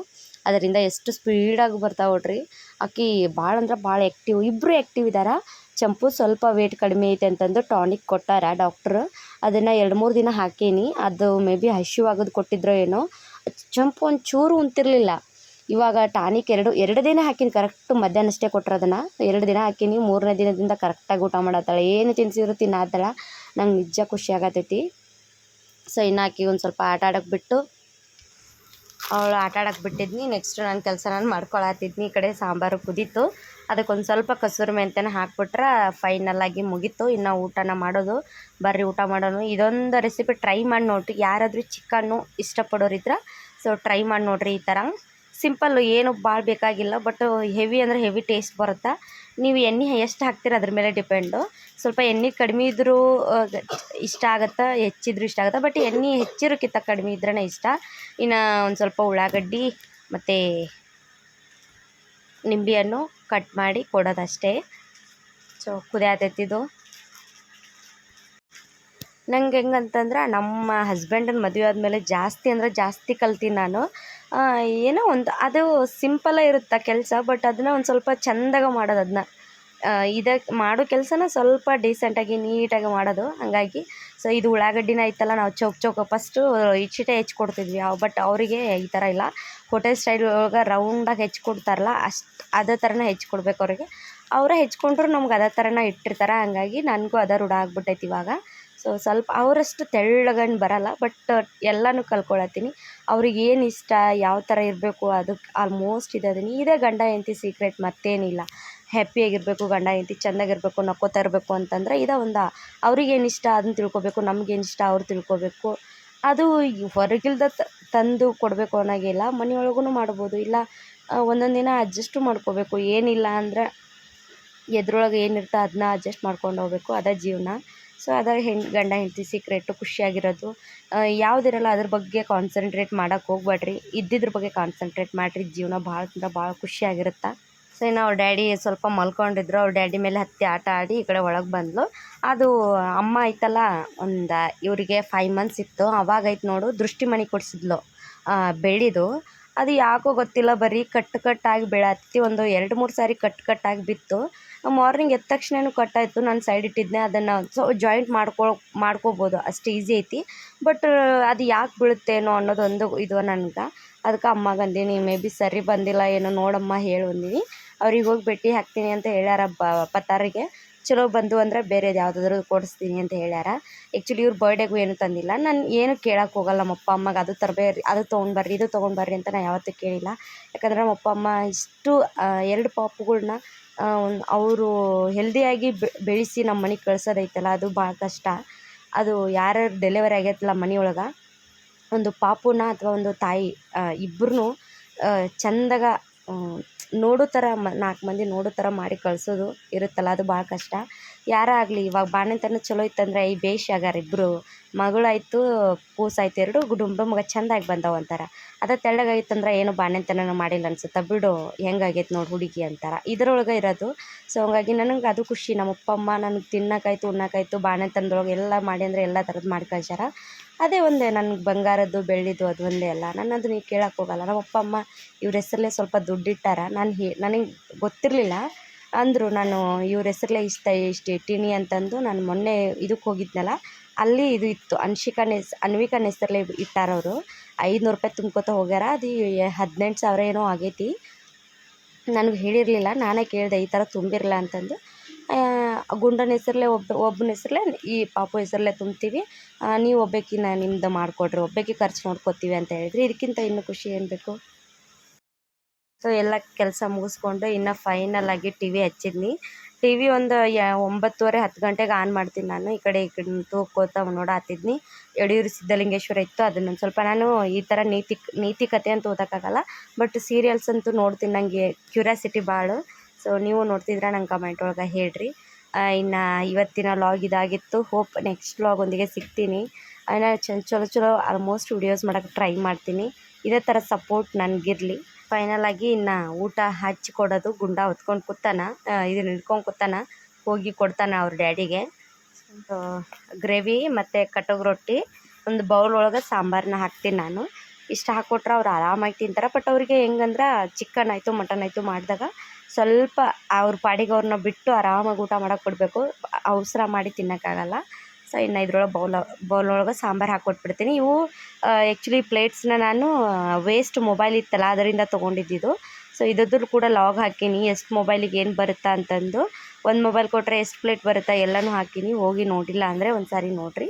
ಅದರಿಂದ ಎಷ್ಟು ಸ್ಪೀಡಾಗಿ ಬರ್ತಾವೆ ನೋಡ್ರಿ ಆಕಿ ಭಾಳ ಅಂದ್ರೆ ಭಾಳ ಆ್ಯಕ್ಟಿವ್ ಇಬ್ಬರು ಆ್ಯಕ್ಟಿವ್ ಇದ್ದಾರೆ ಚಂಪು ಸ್ವಲ್ಪ ವೇಟ್ ಕಡಿಮೆ ಐತೆ ಅಂತಂದು ಟಾನಿಕ್ ಕೊಟ್ಟಾರ ಡಾಕ್ಟ್ರು ಅದನ್ನು ಎರಡು ಮೂರು ದಿನ ಹಾಕೀನಿ. ಅದು ಮೇ ಬಿ ಹಸಿವಾಗೋದು ಕೊಟ್ಟಿದ್ರೋ ಏನೋ. ಚಂಪು ಒಂಚೂರು ಉಣ್ತಿರ್ಲಿಲ್ಲ ಇವಾಗ ಟಾನಿಕ್ ಎರಡು ಎರಡು ದಿನ ಹಾಕಿನಿ ಕರೆಕ್ಟ್ ಮಧ್ಯಾಹ್ನ ಅಷ್ಟೇ ಕೊಟ್ರು ಅದನ್ನು. ಎರಡು ದಿನ ಹಾಕೀನಿ ಮೂರನೇ ದಿನದಿಂದ ಕರೆಕ್ಟಾಗಿ ಊಟ ಮಾಡತ್ತಾಳೆ. ಏನು ತಿನ್ಸಿದ್ರು ತಿನ್ನಾತ್ತಾಳೆ. ನಂಗೆ ನಿಜ ಖುಷಿ ಆಗತೈತಿ. ಸೊ ಇನ್ನು ಆಕಿಗೆ ಒಂದು ಸ್ವಲ್ಪ ಆಟ ಆಡೋಕೆ ಬಿಟ್ಟು, ಅವಳು ಆಟ ಆಡೋಕೆ ಬಿಟ್ಟಿದ್ನಿ. ನೆಕ್ಸ್ಟ್ ನನ್ನ ಕೆಲಸ ನಾನು ಮಾಡ್ಕೊಳತ್ತಿದ್ನಿ ಈ ಕಡೆ ಸಾಂಬಾರು ಕುದೀತು. ಅದಕ್ಕೊಂದು ಸ್ವಲ್ಪ ಕಸೂರಿ ಮೆಂತ್ಯನ ಹಾಕ್ಬಿಟ್ರೆ ಫೈನಲ್ಲಾಗಿ ಮುಗೀತು. ಇನ್ನು ಊಟನ ಮಾಡೋದು, ಬರ್ರಿ ಊಟ ಮಾಡೋಣ ಇದೊಂದು ರೆಸಿಪಿ ಟ್ರೈ ಮಾಡಿ ನೋಡ್ರಿ. ಯಾರಾದರೂ ಚಿಕನ್ನು ಇಷ್ಟಪಡೋರಿದ್ರೆ ಸೊ ಟ್ರೈ ಮಾಡಿ ನೋಡ್ರಿ ಈ ಥರ ಸಿಂಪಲ್ಲು ಏನು ಭಾಳ ಬೇಕಾಗಿಲ್ಲ ಬಟ್ ಹೆವಿ ಅಂದರೆ ಹೆವಿ ಟೇಸ್ಟ್ ಬರುತ್ತೆ? ನೀವು ಎಣ್ಣೆ ಎಷ್ಟು ಹಾಕ್ತೀರ ಅದ್ರ ಮೇಲೆ ಡಿಪೆಂಡು ಸ್ವಲ್ಪ ಎಣ್ಣೆ ಕಡಿಮೆ ಇದ್ದರೂ ಇಷ್ಟ ಆಗುತ್ತೆ? ಹೆಚ್ಚಿದ್ರೂ ಇಷ್ಟ ಆಗುತ್ತೆ? ಬಟ್ ಎಣ್ಣೆ ಹೆಚ್ಚಿರೋಕ್ಕಿಂತ ಕಡಿಮೆ ಇದ್ರೇ ಇಷ್ಟ. ಇನ್ನು ಒಂದು ಸ್ವಲ್ಪ ಉಳ್ಳಾಗಡ್ಡಿ ಮತ್ತು ನಿಂಬೆಹಣ್ಣು ಕಟ್ ಮಾಡಿ ಕೊಡೋದಷ್ಟೇ. ಸೊ ಕುದಿಯಾತೈತಿದು ನಂಗೆ ಹೆಂಗಂತಂದ್ರೆ ನಮ್ಮ ಹಸ್ಬೆಂಡನ ಮದುವೆ ಆದಮೇಲೆ ಜಾಸ್ತಿ ಅಂದರೆ ಜಾಸ್ತಿ ಕಲ್ತೀನಿ ನಾನು. ಏನೋ ಒಂದು, ಅದು ಸಿಂಪಲ್ಲೇ ಇರುತ್ತೆ ಕೆಲಸ ಬಟ್ ಅದನ್ನ ಒಂದು ಸ್ವಲ್ಪ ಚಂದಾಗ ಮಾಡೋದು ಅದನ್ನ ಇದಕ್ಕೆ ಮಾಡೋ ಕೆಲಸನ ಸ್ವಲ್ಪ ಡೀಸೆಂಟಾಗಿ ನೀಟಾಗಿ ಮಾಡೋದು, ಹಾಗಾಗಿ. ಸೊ ಇದು ಉಳ್ಳಾಗಡ್ಡಿನ ಐತಲ್ಲ, ನಾವು ಚೌಕ ಚೌಕ ಫಸ್ಟು ಇಚ್ಚಿಟೆ ಹೆಚ್ಚಿಕೊಡ್ತಿದ್ವಿ ಬಟ್ ಅವರಿಗೆ ಈ ಥರ ಇಲ್ಲ. ಹೋಟೆಲ್ ಸ್ಟೈಲ್ ಒಳಗೆ ರೌಂಡಾಗಿ ಹೆಚ್ಚಿಕೊಡ್ತಾರಲ್ಲ ಅಷ್ಟು, ಅದೇ ಥರನೇ ಹೆಚ್ಚಿಕೊಡ್ಬೇಕು ಅವರಿಗೆ. ಅವರೇ ಹೆಚ್ಕೊಂಡ್ರು ನಮ್ಗೆ ಅದೇ ಥರನೇ ಇಟ್ಟಿರ್ತಾರೆ, ಹಂಗಾಗಿ ನನಗೂ ಅದೇ ರೂಢ ಆಗ್ಬಿಟ್ಟೈತೆ ಇವಾಗ. ಸೊ ಸ್ವಲ್ಪ ಅವರಷ್ಟು ತೆಳ್ಳಗಂಡು ಬರಲ್ಲ ಬಟ್ ಎಲ್ಲನೂ ಕಲ್ತ್ಕೊಳತ್ತೀನಿ ಅವ್ರಿಗೆ ಏನು ಇಷ್ಟ, ಯಾವ ಥರ ಇರಬೇಕು ಅದಕ್ಕೆ ಆಲ್ಮೋಸ್ಟ್ ಇದೆ ಅದನ್ನು ಇದೇ ಗಂಡ ಹೆಂಡ್ತಿ ಸೀಕ್ರೆಟ್ ಮತ್ತೇನಿಲ್ಲ. ಹ್ಯಾಪಿಯಾಗಿರಬೇಕು ಗಂಡ ಹೆಂಡ್ತಿ ಚೆನ್ನಾಗಿರಬೇಕು ನಕ್ಕೋತಾ ಇರಬೇಕು ಅಂತಂದ್ರೆ ಇದೇ ಒಂದು. ಅವ್ರಿಗೇನು ಇಷ್ಟ ಅದನ್ನ ತಿಳ್ಕೊಬೇಕು ನಮ್ಗೇನು ಇಷ್ಟ, ಅವ್ರು ತಿಳ್ಕೊಬೇಕು. ಅದು ಹೊರಗಿಲ್ದ ತಂದು ಕೊಡಬೇಕು ಅನ್ನೋಂಗಿಲ್ಲ ಮನೆಯೊಳಗೂ ಮಾಡ್ಬೋದು. ಇಲ್ಲ ಒಂದೊಂದು ದಿನ ಅಡ್ಜಸ್ಟು ಮಾಡ್ಕೋಬೇಕು. ಏನಿಲ್ಲ ಅಂದರೆ ಎದ್ರೊಳಗೆ ಏನಿರ್ತೋ ಅದನ್ನ ಅಡ್ಜಸ್ಟ್ ಮಾಡ್ಕೊಂಡು ಹೋಗ್ಬೇಕು, ಅದೇ ಜೀವನ. ಸೊ ಅದಾಗ ಹೆಣ್ಣು ಗಂಡ ಹೆಂಡತಿ ಸೀಕ್ರೆಟು ಖುಷಿಯಾಗಿರೋದು. ಯಾವುದಿರಲ್ಲ ಅದ್ರ ಬಗ್ಗೆ ಕಾನ್ಸಂಟ್ರೇಟ್ ಮಾಡೋಕೆ ಹೋಗ್ಬೇಡ್ರಿ. ಇದ್ದಿದ್ರ ಬಗ್ಗೆ ಕಾನ್ಸಂಟ್ರೇಟ್ ಮಾಡಿರಿ. ಜೀವನ ಭಾಳ ಅಂದ್ರೆ ಭಾಳ ಖುಷಿಯಾಗಿರುತ್ತೆ. ಸೊ ಇನ್ನು ಅವ್ರ ಡ್ಯಾಡಿ ಸ್ವಲ್ಪ ಮಲ್ಕೊಂಡಿದ್ರು. ಅವ್ರ ಡ್ಯಾಡಿ ಮೇಲೆ ಹತ್ತಿ ಆಟ ಆಡಿ ಈ ಕಡೆ ಒಳಗೆ ಬಂದಳು ಅದು ಅಮ್ಮ ಐತಲ್ಲ, ಒಂದು ಇವರಿಗೆ ಫೈವ್ ಮಂತ್ಸ್ ಇತ್ತು. ಅವಾಗೈತೆ ನೋಡು ದೃಷ್ಟಿಮಣಿ ಕೊಡಿಸಿದ್ಲು. ಬೆಳ್ಳಿದು. ಅದು ಯಾಕೋ ಗೊತ್ತಿಲ್ಲ, ಬರೀ ಕಟ್ಟು ಕಟ್ಟಾಗಿ ಬೀಳತ್ತಿ ಒಂದು ಎರಡು ಮೂರು ಸಾರಿ ಕಟ್ಟು ಕಟ್ಟಾಗಿ ಬಿತ್ತು. ಮಾರ್ನಿಂಗ್ ಎದ್ದ ತಕ್ಷಣವೂ ಕಟ್ಟಾಯಿತು. ನಾನು ಸೈಡ್ ಇಟ್ಟಿದ್ದೆ ಅದನ್ನು ಸೊ ಜಾಯಿಂಟ್ ಮಾಡ್ಕೊ ಮಾಡ್ಕೋಬೋದು. ಅಷ್ಟು ಈಸಿ ಐತಿ. ಬಟ್ ಅದು ಯಾಕೆ ಬೀಳುತ್ತೇನೋ ಅನ್ನೋದೊಂದು ಇದು ನನ್ಗೆ. ಅದಕ್ಕೆ ಅಂದೀನಿ ಮೇ ಬಿ ಸರಿ ಬಂದಿಲ್ಲ, ಏನೋ ನೋಡಮ್ಮ, ಹೇಳು ಅಂದೀನಿ. ಅವ್ರಿಗೆ ಹೋಗಿ ಭೇಟಿ ಹಾಕ್ತೀನಿ ಅಂತ ಹೇಳ್ಯಾರ ಬ ಪತ್ತಾರಿಗೆ ಚಲೋ ಬಂದು ಅಂದ್ರೆ ಬೇರೆದು ಯಾವುದಾದ್ರೂ ಕೊಡಿಸ್ತೀನಿ ಅಂತ ಹೇಳ್ಯಾರ. ಆ್ಯಕ್ಚುಲಿ ಇವ್ರ ಬರ್ಡೇಗೂ ಏನೂ ತಂದಿಲ್ಲ. ನಾನು ಏನು ಕೇಳಕ್ಕೆ ಹೋಗಲ್ಲ ನಮ್ಮ ಅಪ್ಪ ಅಮ್ಮಗೆ. ಅದು ತರಬೇರಿ ಅದು ತೊಗೊಂಡ್ಬರ್ರಿ ಇದು ತೊಗೊಂಡ್ಬರ್ರಿ ಅಂತ ನಾನು ಯಾವತ್ತೂ ಕೇಳಿಲ್ಲ. ಯಾಕಂದ್ರೆ ನಮ್ಮ ಅಪ್ಪ ಅಮ್ಮ ಇಷ್ಟು ಎರಡು ಪಾಪುಗಳನ್ನ ಅವರು ಹೆಲ್ದಿಯಾಗಿ ಬೆಳೆಸಿ ನಮ್ಮ ಮನೆಗೆ ಕಳ್ಸೋದೈತಲ್ಲ, ಅದು ಭಾಳ ಕಷ್ಟ. ಅದು ಯಾರ್ಯಾರು ಡೆಲಿವರಿ ಆಗೈತಲ್ಲ ಮನೆಯೊಳಗೆ, ಒಂದು ಪಾಪುನ ಅಥವಾ ಒಂದು ತಾಯಿ ಇಬ್ಬರನ್ನೂ ಚಂದಾಗ ನೋಡೋ ಥರ ಮ ನಾಲ್ಕು ಮಂದಿ ನೋಡೋ ಥರ ಮಾಡಿ ಕಳಿಸೋದು ಇರುತ್ತಲ್ಲ ಅದು ಭಾಳ ಕಷ್ಟ. ಯಾರೇ ಆಗಲಿ ಇವಾಗ ಬಾಣಂತನ ಚಲೋ ಇತ್ತಂದ್ರೆ ಈ ಭೇಷ್ ಆಗ್ಯಾರ ಇಬ್ಬರು ಮಗಳಾಯ್ತು, ಕೂಸಾಯ್ತು, ಎರಡು ಗುಡುಂಬ ಮಗ ಚೆಂದಾಗಿ ಬಂದವು ಅಂತಾರೆ. ಅದೇ ತೆಳ್ಳಗಾಗಿತ್ತಂದ್ರೆ ಏನು ಬಾಣಂತನ ಮಾಡಿಲ್ಲ ಅನ್ಸುತ್ತೆ? ಬಿಡು, ಹೆಂಗಾಗೈತೆ ನೋಡಿ ಹುಡುಗಿ ಅಂತಾರೆ. ಇದ್ರೊಳಗೆ ಇರೋದು. ಸೊ ಹಂಗಾಗಿ ನನಗೆ ಅದು ಖುಷಿ. ನಮ್ಮ ಅಪ್ಪ, ಅಮ್ಮ ನನಗೆ ತಿನ್ನೋಕಾಯ್ತು ಉಣ್ಣಕಾಯ್ತು ಬಾಣಂತನದೊಳಗೆ ಎಲ್ಲ ಮಾಡಿ ಅಂದರೆ ಎಲ್ಲ ಥರದ್ದು ಮಾಡಿ ಕಳ್ಸ್ಯಾರ ಅದೇ ಒಂದೇ ನನಗೆ ಬಂಗಾರದ್ದು, ಬೆಳ್ಳಿದ್ದು ಅದು ಒಂದೇ ಅಲ್ಲ. ನಾನು ಅದನ್ನ ನೀವು ಹೋಗಲ್ಲ. ನಮ್ಮ ಅಪ್ಪ, ಅಮ್ಮ ಇವ್ರ ಹೆಸರಲ್ಲೇ ಸ್ವಲ್ಪ ದುಡ್ಡಿಟ್ಟಾರ ನಾನು ಹೇ, ನನಗೆ ಗೊತ್ತಿರಲಿಲ್ಲ. ಅಂದರು ನಾನು, ಇವ್ರ ಹೆಸ್ರಲ್ಲೇ ಇಷ್ಟ ಇಷ್ಟು ಇಟ್ಟೀನಿ ಅಂತಂದು ನಾನು ಮೊನ್ನೆ ಇದಕ್ಕೆ ಹೋಗಿದ್ನಲ್ಲ, ಅಲ್ಲಿ ಇದು ಇತ್ತು. ಅನ್ಶಿಕಾನ್ ಹೆಸ್ ಅನ್ವಿಕಾನ್ ಹೆಸ್ರಲ್ಲೇ ಇಟ್ಟಾರವರು. ಐದುನೂರು ರೂಪಾಯಿ ತುಂಬ್ಕೊತ ಹೋಗ್ಯಾರ. ಅದು ಹದಿನೆಂಟು ಸಾವಿರ ಏನೋ ಆಗೈತಿ. ನನಗೆ ಹೇಳಿರಲಿಲ್ಲ, ನಾನೇ ಕೇಳಿದೆ ಈ ಥರ ತುಂಬಿರಲ್ಲ ಅಂತಂದು. ಗುಂಡನ ಹೆಸ್ರಲ್ಲೇ ಒಬ್ಬ ಒಬ್ಬನ ಹೆಸ್ರಲ್ಲೇ ಈ ಪಾಪು ಹೆಸ್ರಲ್ಲೇ ತುಂಬ್ತೀವಿ. ನೀವು ಒಬ್ಬಾಕಿನ ನಿಮ್ದು ಮಾಡಿಕೊಡ್ರಿ, ಒಬ್ಬಾಕಿ ಖರ್ಚು ನೋಡ್ಕೊತೀವಿ ಅಂತ ಹೇಳಿದ್ರಿ. ಇದಕ್ಕಿಂತ ಇನ್ನೂ ಖುಷಿ ಏನು ಬೇಕು? ಸೊ ಎಲ್ಲ ಕೆಲಸ ಮುಗಿಸ್ಕೊಂಡು ಇನ್ನು ಫೈನಲ್ ಆಗಿ ಟಿ ವಿ ಹಚ್ಚಿದ್ನಿ. ಟಿ ವಿ ಒಂದು ಒಂಬತ್ತುವರೆ, ಹತ್ತು ಗಂಟೆಗೆ ಆನ್ ಮಾಡ್ತೀನಿ ನಾನು. ಈ ಕಡೆ ಈ ಕಡೆ ತೂಕೋತ ನೋಡಾತಿದ್ನಿ ಯಡಿಯೂರು ಸಿದ್ಧಲಿಂಗೇಶ್ವರ ಇತ್ತು ಅದನ್ನೊಂದು ಸ್ವಲ್ಪ ನಾನು ಈ ಥರ ನೀತಿ ನೀತಿ ಕಥೆ ಅಂತ ಓದೋಕ್ಕಾಗಲ್ಲ ಬಟ್ ಸೀರಿಯಲ್ಸ್ ಅಂತೂ ನೋಡ್ತೀನಿ. ನನಗೆ ಕ್ಯೂರಿಯಾಸಿಟಿ ಭಾಳ. ಸೊ ನೀವು ನೋಡ್ತಿದ್ರೆ ನಂಗೆ ಕಮೆಂಟ್ ಒಳಗೆ ಹೇಳ್ರಿ. ಇನ್ನು ಇವತ್ತಿನ ಲಾಗ್ ಇದಾಗಿತ್ತು. ಹೋಪ್ ನೆಕ್ಸ್ಟ್ ಲಾಗ್ ಒಂದಿಗೆ ಸಿಗ್ತೀನಿ. ಇನ್ನು ಚಲೋ ಚಲೋ ಆಲ್ಮೋಸ್ಟ್ ವಿಡಿಯೋಸ್ ಮಾಡೋಕ್ಕೆ ಟ್ರೈ ಮಾಡ್ತೀನಿ. ಇದೇ ಥರ ಸಪೋರ್ಟ್ ನನಗಿರಲಿ. ಫೈನಲ್ ಆಗಿ ಇನ್ನು ಊಟ ಹಚ್ಚಿ ಕೊಡೋದು ಗುಂಡ ಹೊತ್ಕೊಂಡು ಕೂತಾನ. ಇದನ್ನ ಹಿಡ್ಕೊಂಡು ಕೂತಾನ. ಹೋಗಿ ಕೊಡ್ತಾನೆ ಅವ್ರ ಡ್ಯಾಡಿಗೆ. ಗ್ರೇವಿ ಮತ್ತು ಕಟಗ್ ರೊಟ್ಟಿ, ಒಂದು ಬೌಲ್ ಒಳಗೆ ಸಾಂಬಾರನ್ನ ಹಾಕ್ತೀನಿ ನಾನು. ಇಷ್ಟು ಹಾಕ್ಕೊಟ್ರೆ ಅವ್ರು ಆರಾಮಾಗಿ ತಿಂತಾರೆ. ಬಟ್ ಅವ್ರಿಗೆ ಹೆಂಗಂದ್ರೆ ಚಿಕನ್ ಆಯಿತು ಮಟನ್ ಆಯಿತು ಮಾಡಿದಾಗ ಸ್ವಲ್ಪ ಅವ್ರ ಪಾಡಿಗೆ ಅವ್ರನ್ನ ಬಿಟ್ಟು ಆರಾಮಾಗಿ ಊಟ ಮಾಡೋಕೆ ಕೊಡಬೇಕು ಅವಸರ ಮಾಡಿ ತಿನ್ನೋಕ್ಕಾಗಲ್ಲ. ಸೊ, ಇನ್ನು ಇದ್ರೊಳಗೆ ಬೌಲ ಬೌಲ್ ಒಳಗೆ ಸಾಂಬಾರು ಹಾಕ್ಕೊಟ್ಬಿಡ್ತೀನಿ ಇವು ಆ್ಯಕ್ಚುಲಿ ಪ್ಲೇಟ್ಸ್ನ ನಾನು ವೇಸ್ಟ್ ಮೊಬೈಲ್ ಇತ್ತಲ್ಲ, ಅದರಿಂದ ತೊಗೊಂಡಿದ್ದಿದ್ದು ಸೊ ಇದ್ರದ್ದು ಕೂಡ ಲಾಗ್ ಹಾಕೀನಿ. ಎಷ್ಟು ಮೊಬೈಲಿಗೆ ಏನು ಬರುತ್ತಾ ಅಂತಂದು. ಒಂದು ಮೊಬೈಲ್ ಕೊಟ್ಟರೆ ಎಷ್ಟು ಪ್ಲೇಟ್ ಬರುತ್ತಾ ಎಲ್ಲನೂ ಹಾಕೀನಿ. ಹೋಗಿ ನೋಡಿಲ್ಲ ಅಂದರೆ ಒಂದು ಸಾರಿ ನೋಡಿರಿ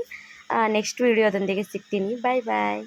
ನೆಕ್ಸ್ಟ್ ವೀಡಿಯೋದೊಂದಿಗೆ ಸಿಗ್ತೀನಿ. ಬಾಯ್ ಬಾಯ್